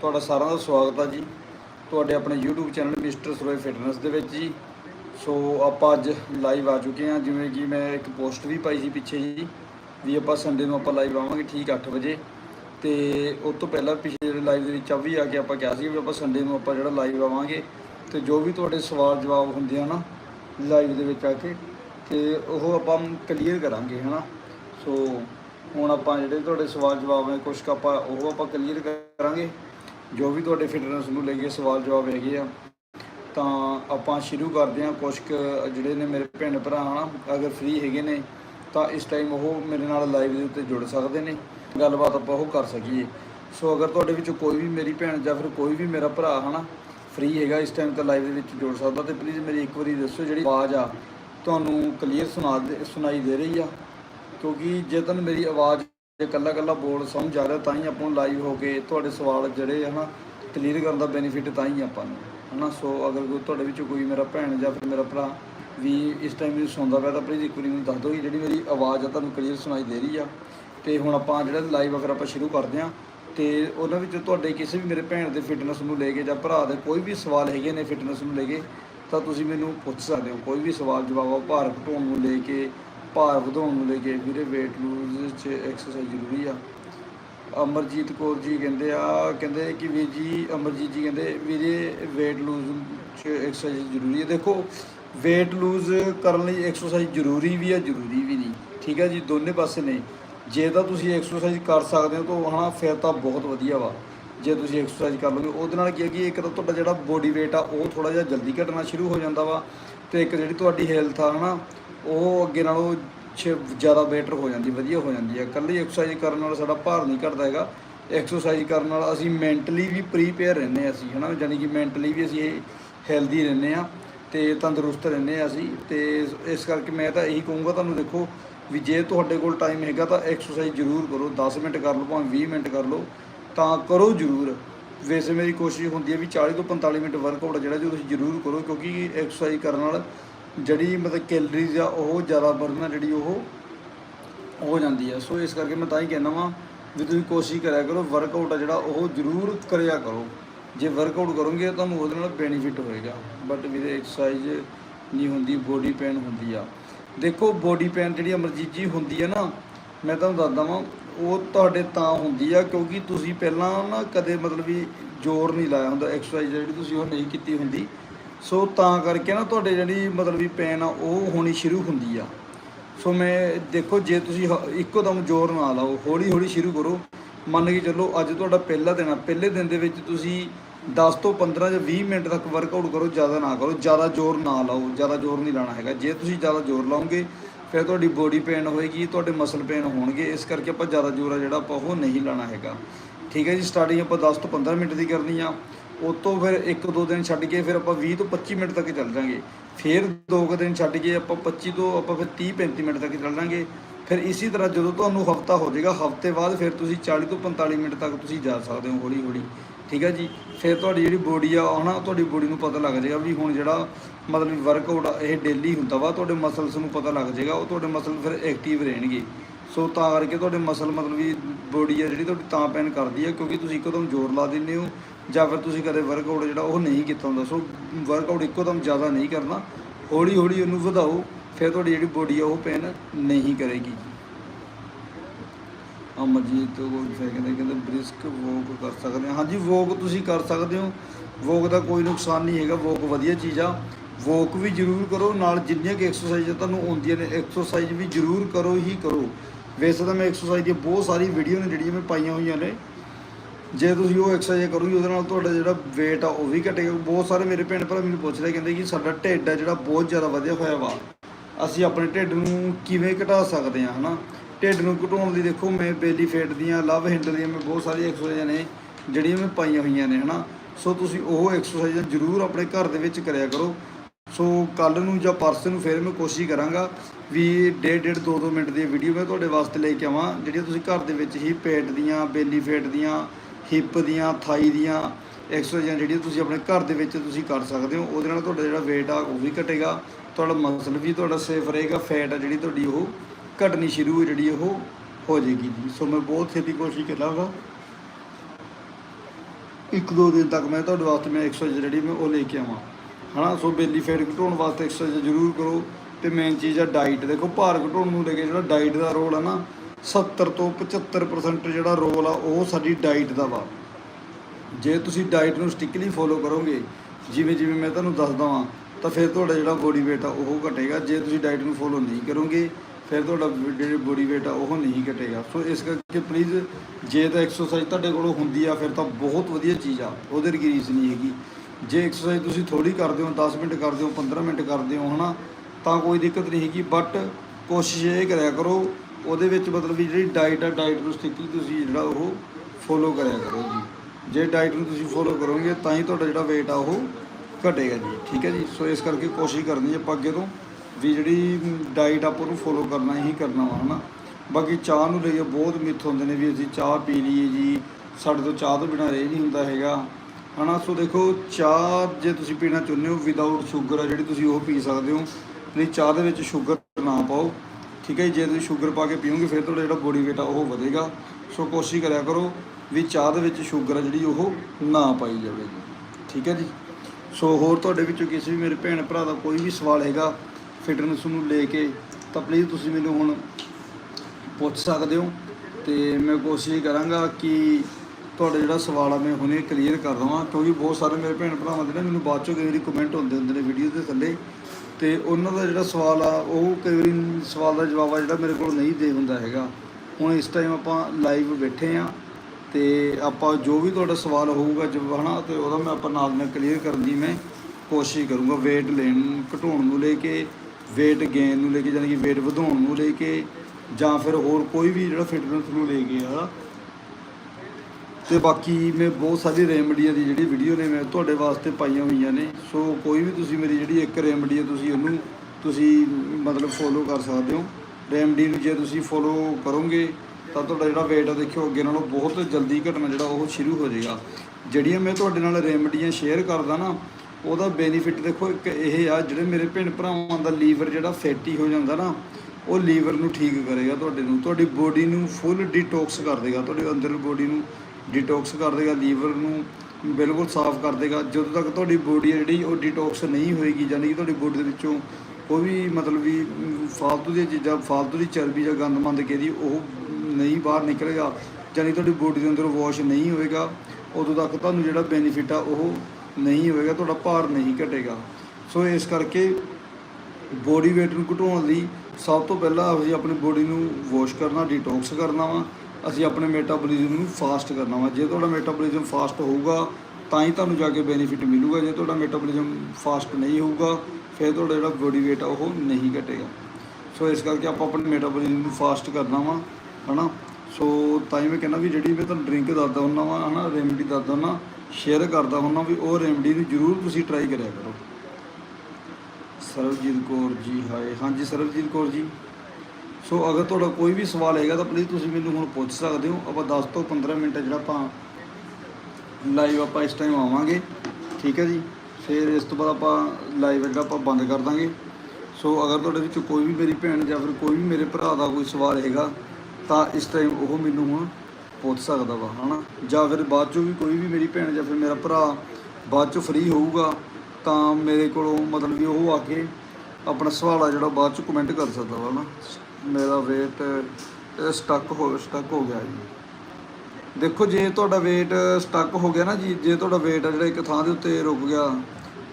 ਤੁਹਾਡਾ ਸਾਰਿਆਂ ਦਾ ਸਵਾਗਤ ਆ ਜੀ। ਤੁਹਾਡੇ ਆਪਣੇ YouTube channel mister Saroye fitness ਦੇ ਵਿੱਚ ਜੀ। ਸੋ ਆਪਾਂ ਅੱਜ ਲਾਈਵ ਆ ਚੁੱਕੇ ਹਾਂ, ਜਿਵੇਂ ਕਿ ਮੈਂ ਇੱਕ ਪੋਸਟ ਵੀ ਪਾਈ ਸੀ ਪਿੱਛੇ ਜੀ, ਵੀ ਆਪਾਂ ਸੰਡੇ ਨੂੰ ਆਪਾਂ ਲਾਈਵ ਆਵਾਂਗੇ ਠੀਕ 8 ਵਜੇ। ਤੇ ਉਸ ਤੋਂ ਪਹਿਲਾਂ ਪਿਛਲੇ ਜਿਹੜੇ ਲਾਈਵ ਦੇ ਵਿੱਚ ਆ ਵੀ ਆ ਕੇ ਆਪਾਂ ਕਿਹਾ ਸੀ ਵੀ ਆਪਾਂ ਸੰਡੇ ਨੂੰ ਆਪਾਂ ਜਿਹੜਾ ਲਾਈਵ ਆਵਾਂਗੇ। ਤੇ ਜੋ ਵੀ ਤੁਹਾਡੇ ਸਵਾਲ ਜਵਾਬ ਹੁੰਦੇ ਆ ਨਾ ਲਾਈਵ ਦੇ ਵਿੱਚ ਆ ਕੇ, ਤੇ ਉਹ ਆਪਾਂ ਕਲੀਅਰ ਕਰਾਂਗੇ, ਹਨਾ। ਸੋ ਹੁਣ ਆਪਾਂ ਜਿਹੜੇ ਤੁਹਾਡੇ ਸਵਾਲ ਜਵਾਬ ਨੇ ਕੁਝ ਕੁ ਆਪਾਂ ਉਹ ਆਪਾਂ ਕਲੀਅਰ ਕਰਾਂਗੇ। ਜੋ ਵੀ ਤੁਹਾਡੇ ਫਿਟਨੈਸ ਨੂੰ ਲੈ ਕੇ ਸਵਾਲ ਜਵਾਬ ਹੈਗੇ ਆ, ਤਾਂ ਆਪਾਂ ਸ਼ੁਰੂ ਕਰਦੇ ਹਾਂ ਕੁਝ ਕੁ ਜਿਹੜੇ ਨੇ ਮੇਰੇ ਭੈਣ ਭਰਾ ਹਨਾ, ਅਗਰ ਫ੍ਰੀ ਹੈਗੇ ਨੇ, ਤਾਂ ਇਸ ਟਾਈਮ ਉਹ ਮੇਰੇ ਨਾਲ ਲਾਈਵ ਦੇ ਉੱਤੇ ਜੁੜ ਸਕਦੇ ਨੇ, ਗੱਲਬਾਤ ਆਪਾਂ ਉਹ ਕਰ ਸਕੀਏ। ਸੋ ਅਗਰ ਤੁਹਾਡੇ ਵਿੱਚੋਂ ਕੋਈ ਵੀ ਮੇਰੀ ਭੈਣ ਜਾਂ ਫਿਰ ਕੋਈ ਵੀ ਮੇਰਾ ਭਰਾ ਹਨਾ ਫ੍ਰੀ ਹੈਗਾ, ਇਸ ਟਾਈਮ ਤਾਂ ਲਾਈਵ ਦੇ ਵਿੱਚ ਜੁੜ ਸਕਦਾ, ਤੇ ਪਲੀਜ਼ ਮੇਰੀ ਇੱਕ ਵਾਰੀ ਦੱਸੋ ਜਿਹੜੀ ਆਵਾਜ਼ ਆ, ਤੁਹਾਨੂੰ ਕਲੀਅਰ ਸੁਣਾ ਦੇ- ਸੁਣਾਈ ਦੇ ਰਹੀ ਆ। ਕਿਉਂਕਿ ਜੇ ਤੁਹਾਨੂੰ ਮੇਰੀ ਆਵਾਜ਼ ਜੇ ਕੱਲਾ ਕੱਲਾ ਬੋਲ ਸਮਝ ਆ ਰਿਹਾ, ਤਾਂ ਹੀ ਆਪਾਂ ਨੂੰ ਲਾਈਵ ਹੋ ਕੇ ਤੁਹਾਡੇ ਸਵਾਲ ਜਿਹੜੇ ਹਨਾ ਕਲੀਅਰ ਕਰਨ ਦਾ ਬੈਨੀਫਿਟ ਤਾਂ ਹੀ ਆਪਾਂ ਨੂੰ, ਹਨਾ? ਸੋ ਅਗਰ ਕੋਈ ਤੁਹਾਡੇ ਵਿੱਚੋਂ ਕੋਈ ਮੇਰਾ ਭੈਣ ਜਾਂ ਫਿਰ ਮੇਰਾ ਭਰਾ ਵੀ ਇਸ ਟਾਈਮ ਮੈਨੂੰ ਸੁਣਦਾ ਪਿਆ, ਤਾਂ ਪਲੀਜ਼ ਇੱਕ ਵਾਰੀ ਮੈਨੂੰ ਦੱਸ ਦਿਓ ਕਿ ਜਿਹੜੀ ਮੇਰੀ ਆਵਾਜ਼ ਆ ਤੁਹਾਨੂੰ ਕਲੀਅਰ ਸੁਣਾਈ ਦੇ ਰਹੀ ਆ। ਤੇ ਹੁਣ ਆਪਾਂ ਜਿਹੜਾ ਲਾਈਵ ਅਗਰ ਆਪਾਂ ਸ਼ੁਰੂ ਕਰਦੇ ਹਾਂ, ਤੇ ਉਹਨਾਂ ਵਿੱਚ ਤੁਹਾਡੇ ਕਿਸੇ ਵੀ ਮੇਰੇ ਭੈਣ ਦੇ ਫਿਟਨੈਸ ਨੂੰ ਲੈ ਕੇ ਜਾਂ ਭਰਾ ਦੇ ਕੋਈ ਵੀ ਸਵਾਲ ਹੈਗੇ ਨੇ ਫਿਟਨੈਸ ਨੂੰ ਲੈ ਕੇ, ਤਾਂ ਤੁਸੀਂ ਮੈਨੂੰ ਪੁੱਛ ਸਕਦੇ ਹੋ। ਕੋਈ ਵੀ ਸਵਾਲ, ਜਵਾਬ, ਭਾਰ ਘਟਾਉਣ ਨੂੰ ਲੈ ਕੇ ਭਾਰ ਵਧਾਉਣ ਨੂੰ ਲੈ ਕੇ ਵੀਰੇ weight lose 'ਚ ਐਕਸਰਸਾਈਜ਼ ਜ਼ਰੂਰੀ ਆ। ਅਮਰਜੀਤ ਕੌਰ ਜੀ ਕਹਿੰਦੇ ਆ, ਕਹਿੰਦੇ ਕਿ ਵੀਰ ਜੀ, ਅਮਰਜੀਤ ਜੀ ਕਹਿੰਦੇ, ਵੀਰੇ weight lose 'ਚ ਐਕਸਰਸਾਈਜ਼ ਜ਼ਰੂਰੀ ਹੈ ਦੇਖੋ, weight lose ਕਰਨ ਲਈ ਐਕਸਰਸਾਈਜ਼ ਜ਼ਰੂਰੀ ਵੀ ਆ, ਜ਼ਰੂਰੀ ਵੀ ਨਹੀਂ। ਠੀਕ ਹੈ ਜੀ, ਦੋਨੇ ਪਾਸੇ ਨੇ। ਜੇ ਤਾਂ ਤੁਸੀਂ ਐਕਸਰਸਾਈਜ਼ ਕਰ ਸਕਦੇ ਹੋ ਤਾਂ ਹਨਾ, ਫਿਰ ਤਾਂ ਬਹੁਤ ਵਧੀਆ ਵਾ। ਜੇ ਤੁਸੀਂ ਐਕਸਰਸਾਈਜ਼ ਕਰ ਲਓਗੇ, ਉਹਦੇ ਨਾਲ ਕੀ ਹੈ ਕਿ ਇੱਕ ਤਾਂ ਤੁਹਾਡਾ ਜਿਹੜਾ ਬੋਡੀ weight ਆ, ਉਹ ਥੋੜਾ ਜਿਹਾ ਜਲਦੀ ਘਟਣਾ ਸ਼ੁਰੂ ਹੋ ਜਾਂਦਾ ਵਾ ਤੇ ਇੱਕ ਜਿਹੜੀ ਤੁਹਾਡੀ ਹੈਲਥ ਆ ਹਨਾ ਉਹ ਅੱਗੇ ਨਾਲੋਂ ਛੇ ਜ਼ਿਆਦਾ ਬੈਟਰ ਹੋ ਜਾਂਦੀ, ਵਧੀਆ ਹੋ ਜਾਂਦੀ ਹੈ। ਇਕੱਲੀ ਐਕਸਰਸਾਈਜ਼ ਕਰਨ ਨਾਲ ਸਾਡਾ ਭਾਰ ਨਹੀਂ ਘਟਦਾ ਹੈਗਾ। ਐਕਸਰਸਾਈਜ਼ ਕਰਨ ਨਾਲ ਅਸੀਂ ਮੈਂਟਲੀ ਵੀ ਪ੍ਰੀਪੇਅਰ ਰਹਿੰਦੇ ਹਾਂ ਅਸੀਂ, ਹਨਾ? ਯਾਨੀ ਕਿ ਮੈਂਟਲੀ ਵੀ ਅਸੀਂ ਹੈਲਦੀ ਰਹਿੰਦੇ ਆ ਤੇ ਤੰਦਰੁਸਤ ਰਹਿੰਦੇ ਆ ਅਸੀਂ ਤੇ ਇਸ ਕਰਕੇ ਮੈਂ ਤਾਂ ਇਹੀ ਕਹੂੰਗਾ ਤੁਹਾਨੂੰ, ਦੇਖੋ, ਵੀ ਜੇ ਤੁਹਾਡੇ ਕੋਲ ਟਾਈਮ ਹੈਗਾ ਤਾਂ ਐਕਸਰਸਾਈਜ਼ ਜ਼ਰੂਰ ਕਰੋ। 10 ਮਿੰਟ ਕਰ ਲਓ, ਭਾਵੇਂ 20 ਮਿੰਟ ਕਰ ਲਓ, ਤਾਂ ਕਰੋ ਜ਼ਰੂਰ। ਵੈਸੇ ਮੇਰੀ ਕੋਸ਼ਿਸ਼ ਹੁੰਦੀ ਹੈ ਵੀ 40 ਤੋਂ 45 ਮਿੰਟ ਵਰਕਆਊਟ ਜਿਹੜਾ, ਜੋ ਤੁਸੀਂ ਜ਼ਰੂਰ ਕਰੋ, ਕਿਉਂਕਿ ਐਕਸਰਸਾਈਜ਼ ਕਰਨ ਨਾਲ ਜਿਹੜੀ ਮਤਲਬ ਕੈਲਰੀਜ਼ ਆ ਉਹ ਜ਼ਿਆਦਾ ਬਰਨ ਆ ਜਿਹੜੀ ਉਹ ਹੋ ਜਾਂਦੀ ਆ। ਸੋ ਇਸ ਕਰਕੇ ਮੈਂ ਤਾਂ ਹੀ ਕਹਿੰਦਾ ਵਾਂ ਵੀ ਤੁਸੀਂ ਕੋਸ਼ਿਸ਼ ਕਰਿਆ ਕਰੋ ਵਰਕਆਊਟ ਆ ਜਿਹੜਾ ਉਹ ਜ਼ਰੂਰ ਕਰਿਆ ਕਰੋ। ਜੇ ਵਰਕਆਊਟ ਕਰੋਗੇ ਤੁਹਾਨੂੰ ਉਹਦੇ ਨਾਲ ਬੈਨੀਫਿਟ ਹੋਏਗਾ। ਬਟ ਵੀਰੇ ਐਕਸਰਸਾਈਜ਼ ਨਹੀਂ ਹੁੰਦੀ ਬੋਡੀ ਪੇਨ ਹੁੰਦੀ ਆ। ਦੇਖੋ ਬੋਡੀ ਪੇਨ ਜਿਹੜੀ ਅਮਰਜੀਤ ਜੀ ਹੁੰਦੀ ਆ ਨਾ, ਮੈਂ ਤੁਹਾਨੂੰ ਦੱਸਦਾ ਵਾਂ, ਉਹ ਤੁਹਾਡੇ ਤਾਂ ਹੁੰਦੀ ਆ ਕਿਉਂਕਿ ਤੁਸੀਂ ਪਹਿਲਾਂ ਨਾ ਕਦੇ ਮਤਲਬ ਵੀ ਜ਼ੋਰ ਨਹੀਂ ਲਾਇਆ ਹੁੰਦਾ। ਐਕਸਰਸਾਈਜ਼ ਜਿਹੜੀ ਤੁਸੀਂ ਉਹ ਨਹੀਂ ਕੀਤੀ ਹੁੰਦੀ। ਸੋ ਤਾਂ ਕਰਕੇ ਨਾ ਤੁਹਾਡੇ ਜਿਹੜੀ ਮਤਲਬ ਵੀ ਪੇਨ ਆ, ਉਹ ਹੋਣੀ ਸ਼ੁਰੂ ਹੁੰਦੀ ਆ। ਸੋ ਮੈਂ ਦੇਖੋ, ਜੇ ਤੁਸੀਂ ਹ- ਇੱਕੋ ਦਮ ਜ਼ੋਰ ਨਾ ਲਾਓ ਹੌਲੀ ਹੌਲੀ ਸ਼ੁਰੂ ਕਰੋ। ਮੰਨ ਕੇ ਚੱਲੋ, ਅੱਜ ਤੁਹਾਡਾ ਪਹਿਲਾ ਦਿਨ ਆ। ਪਹਿਲੇ ਦਿਨ ਦੇ ਵਿੱਚ ਤੁਸੀਂ 10 ਤੋਂ 15 ਜਾਂ 20 ਮਿੰਟ ਤੱਕ ਵਰਕਆਊਟ ਕਰੋ, ਜ਼ਿਆਦਾ ਨਾ ਕਰੋ। ਜ਼ਿਆਦਾ ਜ਼ੋਰ ਨਾ ਲਾਓ, ਜ਼ਿਆਦਾ ਜ਼ੋਰ ਨਹੀਂ ਲਾਣਾ ਹੈਗਾ। ਜੇ ਤੁਸੀਂ ਜ਼ਿਆਦਾ ਜ਼ੋਰ ਲਾਓਗੇ ਫਿਰ ਤੁਹਾਡੀ ਬੋਡੀ ਪੇਨ ਹੋਏਗੀ, ਤੁਹਾਡੇ ਮਸਲ ਪੇਨ ਹੋਣਗੇ। ਇਸ ਕਰਕੇ ਆਪਾਂ ਜ਼ਿਆਦਾ ਜ਼ੋਰ ਆ ਜਿਹੜਾ, ਆਪਾਂ ਉਹ ਨਹੀਂ ਲਾਣਾ ਹੈਗਾ। ਠੀਕ ਹੈ ਜੀ ਸਟਾਰਟਿੰਗ ਆਪਾਂ 10 ਤੋਂ 15 ਮਿੰਟ ਦੀ ਕਰਨੀ ਆ। ਉਸ ਤੋਂ ਫਿਰ ਇੱਕ ਦੋ ਦਿਨ ਛੱਡ ਕੇ ਫਿਰ ਆਪਾਂ 20 ਤੋਂ 25 ਮਿੰਟ ਤੱਕ ਚੱਲ ਜਾਾਂਗੇ। ਫਿਰ ਦੋ ਕੁ ਦਿਨ ਛੱਡ ਕੇ ਆਪਾਂ 25 ਤੋਂ ਆਪਾਂ ਫਿਰ 30 35 ਮਿੰਟ ਤੱਕ ਚੱਲ ਜਾਾਂਗੇ। ਫਿਰ ਇਸੇ ਤਰ੍ਹਾਂ ਜਦੋਂ ਤੁਹਾਨੂੰ ਹਫਤਾ ਹੋ ਜਾਏਗਾ, ਹਫ਼ਤੇ ਬਾਅਦ ਫਿਰ ਤੁਸੀਂ 40 ਤੋਂ 45 ਮਿੰਟ ਤੱਕ ਤੁਸੀਂ ਜਾ ਸਕਦੇ ਹੋ ਹੌਲੀ ਹੌਲੀ ਠੀਕ ਹੈ ਜੀ? ਫਿਰ ਤੁਹਾਡੀ ਜਿਹੜੀ ਬੋਡੀ ਆ ਹਨਾ ਤੁਹਾਡੀ ਬੋਡੀ ਨੂੰ ਪਤਾ ਲੱਗ ਜਾਏਗਾ ਵੀ ਹੁਣ ਜਿਹੜਾ ਮਤਲਬ ਵਰਕਆਊਟ ਇਹ ਡੇਲੀ ਹੁੰਦਾ ਵਾ, ਤੁਹਾਡੇ ਮਸਲਸ ਨੂੰ ਪਤਾ ਲੱਗ ਜਾਏਗਾ, ਉਹ ਤੁਹਾਡੇ ਮਸਲ ਫਿਰ ਐਕਟਿਵ ਰਹਿਣਗੇ। ਸੋ ਤਾਂ ਕਰਕੇ ਤੁਹਾਡੇ ਮਸਲ ਮਤਲਬ ਵੀ ਬੋਡੀ ਆ ਜਿਹੜੀ ਤੁਹਾਡੀ ਤਾਂ ਪੈਨ ਕਰਦੀ ਹੈ ਕਿਉਂਕਿ ਤੁਸੀਂ ਇੱਕਦਮ ਜ਼ੋਰ ਲਾ ਦਿੰਦੇ ਹੋ ਜਾਂ ਫਿਰ ਤੁਸੀਂ ਕਦੇ ਵਰਕਆਊਟ ਜਿਹੜਾ ਉਹ ਨਹੀਂ ਕੀਤਾ ਹੁੰਦਾ, ਸੋ ਵਰਕਆਊਟ ਇੱਕੋਦਮ ਜ਼ਿਆਦਾ ਨਹੀਂ ਕਰਨਾ ਹੌਲੀ ਹੌਲੀ ਉਹਨੂੰ ਵਧਾਓ, ਫਿਰ ਤੁਹਾਡੀ ਜਿਹੜੀ ਬੋਡੀ ਆ ਉਹ ਪੇਨ ਨਹੀਂ ਕਰੇਗੀ। ਅਮਰਜੀਤ ਕੋਈ ਫਿਰ ਕਹਿੰਦੇ ਕਹਿੰਦੇ ਬ੍ਰਿਸਕ ਵੋਕ ਕਰ ਸਕਦੇ ਹਾਂ ਹਾਂਜੀ ਵੋਕ ਤੁਸੀਂ ਕਰ ਸਕਦੇ ਹੋ। ਵੋਕ ਦਾ ਕੋਈ ਨੁਕਸਾਨ ਨਹੀਂ ਹੈਗਾ ਵੋਕ ਵਧੀਆ ਚੀਜ਼ ਆ। ਵੋਕ ਵੀ ਜ਼ਰੂਰ ਕਰੋ, ਨਾਲ ਜਿੰਨੀਆਂ ਕਿ ਐਕਸਰਸਾਈਜ਼ ਤੁਹਾਨੂੰ ਆਉਂਦੀਆਂ ਨੇ ਐਕਸਰਸਾਈਜ਼ ਵੀ ਜ਼ਰੂਰ ਕਰੋ ਹੀ ਕਰੋ। ਵੈਸੇ ਤਾਂ ਮੈਂ ਐਕਸਰਸਾਈਜ਼ ਦੀਆਂ ਬਹੁਤ ਸਾਰੀ ਵੀਡੀਓ ਨੇ ਜਿਹੜੀਆਂ ਮੈਂ ਪਾਈਆਂ ਹੋਈਆਂ ਨੇ। ਜੇ ਤੁਸੀਂ ਉਹ ਐਕਸਰਸਾਈਜ਼ ਕਰੋਗੇ, ਉਹਦੇ ਨਾਲ ਤੁਹਾਡਾ ਜਿਹੜਾ weight ਆ, ਉਹ ਵੀ ਘਟੇਗਾ। ਬਹੁਤ ਸਾਰੇ ਮੇਰੇ ਭੈਣ ਭਰਾ ਮੈਨੂੰ ਪੁੱਛ ਪੁੱਛਦੇ ਕਹਿੰਦੇ ਕਿ ਸਾਡਾ ਢਿੱਡ ਆ ਜਿਹੜਾ ਬਹੁਤ ਜ਼ਿਆਦਾ ਵਧਿਆ ਹੋਇਆ ਵਾ। ਅਸੀਂ ਆਪਣੇ ਢਿੱਡ ਨੂੰ ਕਿਵੇਂ ਘਟਾ ਸਕਦੇ ਹਾਂ, ਹਨਾ? ਢਿੱਡ ਨੂੰ ਘਟਾਉਣ ਲਈ ਦੇਖੋ, ਮੈਂ ਬੇਲੀ ਫੇਟ ਦੀਆਂ ਲਵ ਹੈਂਡਲ ਦੀਆਂ ਮੈਂ ਬਹੁਤ ਸਾਰੀਆਂ ਐਕਸਰਸਾਈਜ਼ਾਂ ਨੇ, ਜਿਹੜੀਆਂ ਮੈਂ ਪਾਈਆਂ ਹੋਈਆਂ ਨੇ, ਹਨਾ? ਸੋ ਤੁਸੀਂ ਉਹ ਐਕਸਰਸਾਈਜ਼ਾਂ ਜ਼ਰੂਰ ਆਪਣੇ ਘਰ ਦੇ ਵਿੱਚ ਕਰਿਆ ਕਰੋ। ਸੋ ਕੱਲ ਨੂੰ ਜਾਂ ਪਰਸੋਂ ਨੂੰ ਫਿਰ ਮੈਂ ਕੋਸ਼ਿਸ਼ ਕਰਾਂਗਾ ਵੀ ਡੇਢ ਡੇਢ, ਦੋ ਦੋ ਮਿੰਟ ਦੀ ਵੀਡੀਓ ਮੈਂ ਤੁਹਾਡੇ ਵਾਸਤੇ ਲੈ ਕੇ ਆਵਾਂ, ਜਿਹੜੀਆਂ ਤੁਸੀਂ ਘਰ ਦੇ ਵਿੱਚ ਹੀ ਪੇਟ ਦੀਆਂ ਬੇਲੀ ਫੇਟ ਦੀਆਂ ਹਿੱਪ ਦੀਆਂ, ਥਾਈ ਦੀਆਂ ਐਕਸਰਸਾਈਜ਼ਾਂ ਜਿਹੜੀਆਂ ਤੁਸੀਂ ਆਪਣੇ ਘਰ ਦੇ ਵਿੱਚ ਤੁਸੀਂ ਕਰ ਸਕਦੇ ਹੋ, ਉਹਦੇ ਨਾਲ ਤੁਹਾਡਾ ਜਿਹੜਾ weight ਆ ਉਹ ਵੀ ਘਟੇਗਾ, ਤੁਹਾਡਾ ਮਸਲ ਵੀ ਤੁਹਾਡਾ ਸੇਫ ਰਹੇਗਾ ਫੈਟ ਆ ਜਿਹੜੀ ਤੁਹਾਡੀ ਉਹ ਘਟਣੀ ਸ਼ੁਰੂ ਜਿਹੜੀ ਉਹ ਹੋ ਜਾਏਗੀ ਜੀ। ਸੋ ਮੈਂ ਬਹੁਤ ਛੇਤੀ ਕੋਸ਼ਿਸ਼ ਕਰਾਂਗਾ ਇੱਕ ਦੋ ਦਿਨ ਤੱਕ ਮੈਂ ਤੁਹਾਡੇ ਵਾਸਤੇ ਮੈਂ ਐਕਸਰਸਾਈਜ਼ ਜਿਹੜੀ ਮੈਂ ਉਹ ਲੈ ਕੇ ਆਵਾਂ। ਹਨਾ? ਸੋ ਬੇਲੀ ਫੈਟ ਘਟਾਉਣ ਵਾਸਤੇ ਐਕਸਰਸਾਈਜ਼ ਜ਼ਰੂਰ ਕਰੋ। ਤੇ ਮੇਨ ਚੀਜ਼ ਆ ਡਾਈਟ ਦੇਖੋ, ਭਾਰ ਘਟਾਉਣ ਨੂੰ ਲੈ ਕੇ ਜਿਹੜਾ ਡਾਈਟ ਦਾ ਰੋਲ ਆ ਨਾ 70 ਤੋਂ 75% ਜਿਹੜਾ ਰੋਲ ਆ, ਉਹ ਸਾਡੀ ਡਾਈਟ ਦਾ ਵਾ। ਜੇ ਤੁਸੀਂ ਡਾਈਟ ਨੂੰ ਸਟਿਕਲੀ ਫੋਲੋ ਕਰੋਗੇ, ਜਿਵੇਂ ਜਿਵੇਂ ਮੈਂ ਤੁਹਾਨੂੰ ਦੱਸਦਾ ਵਾਂ, ਤਾਂ ਫਿਰ ਤੁਹਾਡਾ ਜਿਹੜਾ ਬੋਡੀ weight ਆ, ਉਹ ਘਟੇਗਾ। ਜੇ ਤੁਸੀਂ ਡਾਈਟ ਨੂੰ ਫੋਲੋ ਨਹੀਂ ਕਰੋਗੇ, ਫਿਰ ਤੁਹਾਡਾ ਜਿਹੜਾ ਬੋਡੀ weight ਆ, ਉਹ ਨਹੀਂ ਘਟੇਗਾ। ਸੋ ਇਸ ਕਰਕੇ ਪਲੀਜ਼ ਜੇ ਤਾਂ ਐਕਸਰਸਾਈਜ਼ ਤੁਹਾਡੇ ਕੋਲੋਂ ਹੁੰਦੀ ਆ, ਫਿਰ ਤਾਂ ਬਹੁਤ ਵਧੀਆ ਚੀਜ਼ ਆ। ਉਹਦੇ ਵਰਗੀ ਰੀਸ ਨਹੀਂ ਹੈਗੀ। ਜੇ ਐਕਸਰਸਾਈਜ਼ ਤੁਸੀਂ ਥੋੜੀ ਕਰਦੇ ਹੋ 10 ਮਿੰਟ ਕਰਦੇ ਹੋ 15 ਮਿੰਟ ਕਰਦੇ ਹੋ, ਹਨਾ, ਤਾਂ ਕੋਈ ਦਿੱਕਤ ਨਹੀਂ ਹੈਗੀ। ਬਟ ਕੋਸ਼ਿਸ਼ ਇਹ ਕਰਿਆ ਕਰੋ ਉਹਦੇ ਵਿੱਚ ਮਤਲਬ ਵੀ ਜਿਹੜੀ ਡਾਈਟ ਆ ਡਾਈਟ ਨੂੰ ਸਥਿਤੀ ਤੁਸੀਂ ਜਿਹੜਾ ਉਹ ਫੋਲੋ ਕਰਿਆ ਕਰੋ ਜੀ। ਜੇ ਡਾਈਟ ਨੂੰ ਤੁਸੀਂ ਫੋਲੋ ਕਰੋਗੇ, ਤਾਂ ਹੀ ਤੁਹਾਡਾ ਜਿਹੜਾ weight ਆ, ਉਹ ਘਟੇਗਾ ਜੀ। ਠੀਕ ਹੈ ਜੀ? ਸੋ ਇਸ ਕਰਕੇ ਕੋਸ਼ਿਸ਼ ਕਰਨੀ ਹੈ ਆਪਾਂ ਅੱਗੇ ਤੋਂ ਵੀ ਜਿਹੜੀ ਡਾਈਟ ਆਪਾਂ ਨੂੰ ਫੋਲੋ ਕਰਨਾ ਹੀ ਕਰਨਾ ਵਾ, ਹਨਾ? ਬਾਕੀ ਚਾਹ ਨੂੰ ਲੈ ਕੇ ਬਹੁਤ ਮਿੱਥ ਹੁੰਦੇ ਨੇ ਵੀ ਅਸੀਂ ਚਾਹ ਪੀ ਲਈਏ ਜੀ। ਸਾਡੇ ਤੋਂ ਚਾਹ ਤੋਂ ਬਿਨਾਂ ਰਹਿ ਨਹੀਂ ਹੁੰਦਾ ਹੈਗਾ। ਹਨਾ? ਸੋ ਦੇਖੋ, ਚਾਹ ਜੇ ਤੁਸੀਂ ਪੀਣਾ ਚਾਹੁੰਦੇ ਹੋ ਵਿਦਆਊਟ ਸ਼ੂਗਰ ਆ, ਜਿਹੜੀ ਤੁਸੀਂ ਉਹ ਪੀ ਸਕਦੇ ਹੋ। ਨਹੀਂ, ਚਾਹ ਦੇ ਵਿੱਚ ਸ਼ੂਗਰ ਨਾ ਪਾਓ। ਠੀਕ ਹੈ ਜੀ, ਜੇ ਤੁਸੀਂ ਸ਼ੂਗਰ ਪਾ ਕੇ ਪੀਓਗੇ ਫਿਰ ਤੁਹਾਡਾ ਜਿਹੜਾ ਬੋਡੀ weight ਆ ਉਹ ਵਧੇਗਾ। ਸੋ ਕੋਸ਼ਿਸ਼ ਕਰਿਆ ਕਰੋ ਵੀ ਚਾਹ ਦੇ ਵਿੱਚ ਸ਼ੂਗਰ ਆ ਜਿਹੜੀ ਉਹ ਨਾ ਪਾਈ ਜਾਵੇ ਜੀ। ਠੀਕ ਹੈ ਜੀ? ਸੋ ਹੋਰ ਤੁਹਾਡੇ ਵਿੱਚੋਂ ਕਿਸੇ ਵੀ ਮੇਰੇ ਭੈਣ ਭਰਾ ਦਾ ਕੋਈ ਵੀ ਸਵਾਲ ਹੈਗਾ ਫਿਟਨੈਸ ਨੂੰ ਲੈ ਕੇ ਤਾਂ ਪਲੀਜ਼ ਤੁਸੀਂ ਮੈਨੂੰ ਹੁਣ ਪੁੱਛ ਸਕਦੇ ਹੋ। ਤੇ ਮੈਂ ਕੋਸ਼ਿਸ਼ ਕਰਾਂਗਾ ਕਿ ਤੁਹਾਡਾ ਜਿਹੜਾ ਸਵਾਲ ਆ ਮੈਂ ਹੁਣੇ ਕਲੀਅਰ ਕਰ ਦਵਾਂ। ਕਿਉਂਕਿ ਬਹੁਤ ਸਾਰੇ ਮੇਰੇ ਭੈਣ ਭਰਾਵਾਂ ਦੇ ਨਾ ਮੈਨੂੰ ਬਾਅਦ ਚੋਂ ਕਈ ਵਾਰੀ ਕਮੈਂਟ ਹੁੰਦੇ ਹੁੰਦੇ ਨੇ ਵੀਡੀਓ ਦੇ ਥੱਲੇ। ਤੇ ਉਹਨਾਂ ਦਾ ਜਿਹੜਾ ਸਵਾਲ ਆ, ਉਹ ਕਈ ਵਾਰੀ ਸਵਾਲ ਦਾ ਜਵਾਬ ਆ ਜਿਹੜਾ ਮੇਰੇ ਕੋਲ ਨਹੀਂ ਦੇ ਹੁੰਦਾ ਹੈਗਾ। ਹੁਣ ਇਸ ਟਾਈਮ ਆਪਾਂ ਲਾਈਵ ਬੈਠੇ ਆ ਤੇ ਆਪਾਂ ਜੋ ਵੀ ਤੁਹਾਡਾ ਸਵਾਲ ਹੋਊਗਾ ਜਵਾਬ, ਹਨਾ, ਤੇ ਉਹਦਾ ਮੈਂ ਆਪਾਂ ਨਾਲ ਨਾਲ ਕਲੀਅਰ ਕਰਨ ਦੀ ਮੈਂ ਕੋਸ਼ਿਸ਼ ਕਰੂੰਗਾ weight ਲੈਣ ਘਟਾਉਣ ਨੂੰ ਲੈ ਕੇ, weight gain ਨੂੰ ਲੈ ਕੇ ਯਾਨੀ ਕਿ weight ਵਧਾਉਣ ਨੂੰ ਲੈ ਕੇ ਜਾਂ ਫਿਰ ਹੋਰ ਕੋਈ ਵੀ ਜਿਹੜਾ ਫਿਟਨੈਸ ਨੂੰ ਲੈ ਕੇ ਆ ਤੇ ਬਾਕੀ ਮੈਂ ਬਹੁਤ ਸਾਰੀ ਰੈਮਡੀਆਂ ਦੀ ਜਿਹੜੀ ਵੀਡੀਓ ਨੇ ਮੈਂ ਤੁਹਾਡੇ ਵਾਸਤੇ ਪਾਈਆਂ ਹੋਈਆਂ ਨੇ। ਸੋ ਕੋਈ ਵੀ ਤੁਸੀਂ ਮੇਰੀ ਜਿਹੜੀ ਇੱਕ ਰੈਮਡੀ ਹੈ, ਤੁਸੀਂ ਉਹਨੂੰ ਤੁਸੀਂ ਮਤਲਬ ਫੋਲੋ ਕਰ ਸਕਦੇ ਹੋ। ਰੈਮਡੀ ਨੂੰ ਜੇ ਤੁਸੀਂ ਫੋਲੋ ਕਰੋਗੇ, ਤਾਂ ਤੁਹਾਡਾ ਜਿਹੜਾ weight ਆ, ਦੇਖਿਓ, ਅੱਗੇ ਨਾਲੋਂ ਬਹੁਤ ਜਲਦੀ ਘਟਣਾ ਜਿਹੜਾ ਉਹ ਸ਼ੁਰੂ ਹੋ ਜਾਏਗਾ। ਜਿਹੜੀਆਂ ਮੈਂ ਤੁਹਾਡੇ ਨਾਲ ਰੈਮਡੀਆਂ ਸ਼ੇਅਰ ਕਰਦਾ ਨਾ, ਉਹਦਾ ਬੈਨੀਫਿਟ ਦੇਖੋ, ਇੱਕ ਇਹ ਆ, ਜਿਹੜੇ ਮੇਰੇ ਭੈਣ ਭਰਾਵਾਂ ਦਾ ਲੀਵਰ ਜਿਹੜਾ ਫੈਟੀ ਹੋ ਜਾਂਦਾ ਨਾ, ਉਹ ਲੀਵਰ ਨੂੰ ਠੀਕ ਕਰੇਗਾ ਤੁਹਾਡੇ ਨੂੰ। ਤੁਹਾਡੀ ਬੋਡੀ ਨੂੰ ਫੁੱਲ ਡੀਟੌਕਸ ਕਰ ਦੇਗਾ, ਤੁਹਾਡੇ ਅੰਦਰ ਬੋਡੀ ਨੂੰ। ਡੀਟੌਕਸ ਕਰ ਦੇਗਾ ਲੀਵਰ ਨੂੰ ਬਿਲਕੁਲ ਸਾਫ਼ ਕਰ ਦੇਗਾ। ਜਦੋਂ ਤੱਕ ਤੁਹਾਡੀ ਬੋਡੀ ਹੈ ਜਿਹੜੀ ਉਹ ਡੀਟੌਕਸ ਨਹੀਂ ਹੋਏਗੀ ਯਾਨੀ ਕਿ ਤੁਹਾਡੀ ਬੋਡੀ ਦੇ ਵਿੱਚੋਂ ਕੋਈ ਵੀ ਮਤਲਬ ਵੀ ਅਮ, ਫਾਲਤੂ ਦੀਆਂ ਚੀਜ਼ਾਂ ਫਾਲਤੂ ਦੀ ਚਰਬੀ ਜਾਂ ਗੰਦ ਮੰਦ ਕਿਹਦੀ ਉਹ ਨਹੀਂ ਬਾਹਰ ਨਿਕਲੇਗਾ ਯਾਨੀ ਤੁਹਾਡੀ ਬੋਡੀ ਦੇ ਅੰਦਰ ਵਾਸ਼ ਨਹੀਂ ਹੋਏਗਾ ਉਦੋਂ ਤੱਕ ਤੁਹਾਨੂੰ ਜਿਹੜਾ ਬੈਨੀਫਿਟ ਆ ਉਹ ਨਹੀਂ ਹੋਏਗਾ ਤੁਹਾਡਾ ਭਾਰ ਨਹੀਂ ਘਟੇਗਾ। ਸੋ ਇਸ ਕਰਕੇ ਬੋਡੀ weight ਨੂੰ ਘਟਾਉਣ ਲਈ ਸਭ ਤੋਂ ਪਹਿਲਾਂ ਅਸੀਂ ਆਪਣੀ ਬੋਡੀ ਨੂੰ ਵਾਸ਼ ਕਰਨਾ ਡੀਟੌਕਸ ਕਰਨਾ ਵਾ। ਅਸੀਂ ਆਪਣੇ ਮੈਟਾਬੋਲਿਜ਼ਮ ਨੂੰ ਫਾਸਟ ਕਰਨਾ ਵਾ। ਜੇ ਤੁਹਾਡਾ ਮੈਟਾਬੋਲਿਜ਼ਮ ਫਾਸਟ ਹੋਊਗਾ, ਤਾਂ ਹੀ ਤੁਹਾਨੂੰ ਜਾ ਕੇ ਬੈਨੀਫਿਟ ਮਿਲੂਗਾ। ਜੇ ਤੁਹਾਡਾ ਮੈਟਾਬੋਲਿਜ਼ਮ ਫਾਸਟ ਨਹੀਂ ਹੋਊਗਾ, ਫਿਰ ਤੁਹਾਡਾ ਜਿਹੜਾ ਬੋਡੀ weight ਆ, ਉਹ ਨਹੀਂ ਘਟੇਗਾ। ਸੋ ਇਸ ਕਰਕੇ ਆਪਾਂ ਆਪਣੇ ਮੈਟਾਬੋਲਿਜ਼ਮ ਨੂੰ ਫਾਸਟ ਕਰਨਾ ਵਾ, ਹਨਾ? ਸੋ ਤਾਂ ਹੀ ਮੈਂ ਕਹਿੰਦਾ ਵੀ ਜਿਹੜੀ ਮੈਂ ਤੁਹਾਨੂੰ ਡਰਿੰਕ ਦੱਸਦਾ ਹੁੰਦਾ ਵਾ, ਹਨਾ ਰੈਮਡੀ ਦੱਸਦਾ ਹੁੰਦਾ ਸ਼ੇਅਰ ਕਰਦਾ ਹੁੰਦਾ ਵੀ ਉਹ ਰੈਮਡੀ ਨੂੰ ਜ਼ਰੂਰ ਤੁਸੀਂ ਟਰਾਈ ਕਰਿਆ ਕਰੋ। ਸਰਬਜੀਤ ਕੌਰ ਜੀ, ਹਾਏ। ਹਾਂਜੀ, ਸਰਬਜੀਤ ਕੌਰ ਜੀ। ਸੋ ਅਗਰ ਤੁਹਾਡਾ ਕੋਈ ਵੀ ਸਵਾਲ ਹੈਗਾ ਤਾਂ ਪਲੀਜ਼ ਤੁਸੀਂ ਮੈਨੂੰ ਹੁਣ ਪੁੱਛ ਸਕਦੇ ਹੋ। ਆਪਾਂ 10 ਤੋਂ 15 ਮਿੰਟ ਜਿਹੜਾ ਆਪਾਂ ਲਾਈਵ ਆਪਾਂ ਇਸ ਟਾਈਮ ਆਵਾਂਗੇ। ਠੀਕ ਹੈ ਜੀ? ਫਿਰ ਇਸ ਤੋਂ ਬਾਅਦ ਆਪਾਂ ਲਾਈਵ ਜਿਹੜਾ ਆਪਾਂ ਬੰਦ ਕਰ ਦਾਂਗੇ। ਸੋ ਅਗਰ ਤੁਹਾਡੇ ਵਿੱਚ ਕੋਈ ਵੀ ਮੇਰੀ ਭੈਣ ਜਾਂ ਫਿਰ ਕੋਈ ਵੀ ਮੇਰੇ ਭਰਾ ਦਾ ਕੋਈ ਸਵਾਲ ਹੈਗਾ, ਤਾਂ ਇਸ ਟਾਈਮ ਉਹ ਮੈਨੂੰ ਹੁਣ ਪੁੱਛ ਸਕਦਾ ਵਾ, ਹਨਾ? ਜਾਂ ਫਿਰ ਬਾਅਦ ਚੋਂ ਵੀ ਕੋਈ ਵੀ ਮੇਰੀ ਭੈਣ ਜਾਂ ਫਿਰ ਮੇਰਾ ਭਰਾ ਬਾਅਦ ਚੋਂ ਫ੍ਰੀ ਹੋਊਗਾ, ਤਾਂ ਮੇਰੇ ਕੋਲੋਂ ਮਤਲਬ ਵੀ ਉਹ ਆ ਕੇ ਆਪਣਾ ਸਵਾਲ ਆ ਜਿਹੜਾ ਬਾਅਦ ਚੋਂ ਕਮੈਂਟ ਕਰ ਸਕਦਾ ਵਾ ਨਾ ਮੇਰਾ weight ਸਟਕ ਹੋ ਸਟਕ ਹੋ ਗਿਆ ਜੀ। ਦੇਖੋ, ਜੇ ਤੁਹਾਡਾ weight ਸਟਕ ਹੋ ਗਿਆ ਨਾ ਜੀ, ਜੇ ਤੁਹਾਡਾ weight ਆ ਜਿਹੜਾ ਇੱਕ ਥਾਂ ਦੇ ਉੱਤੇ ਰੁਕ ਗਿਆ,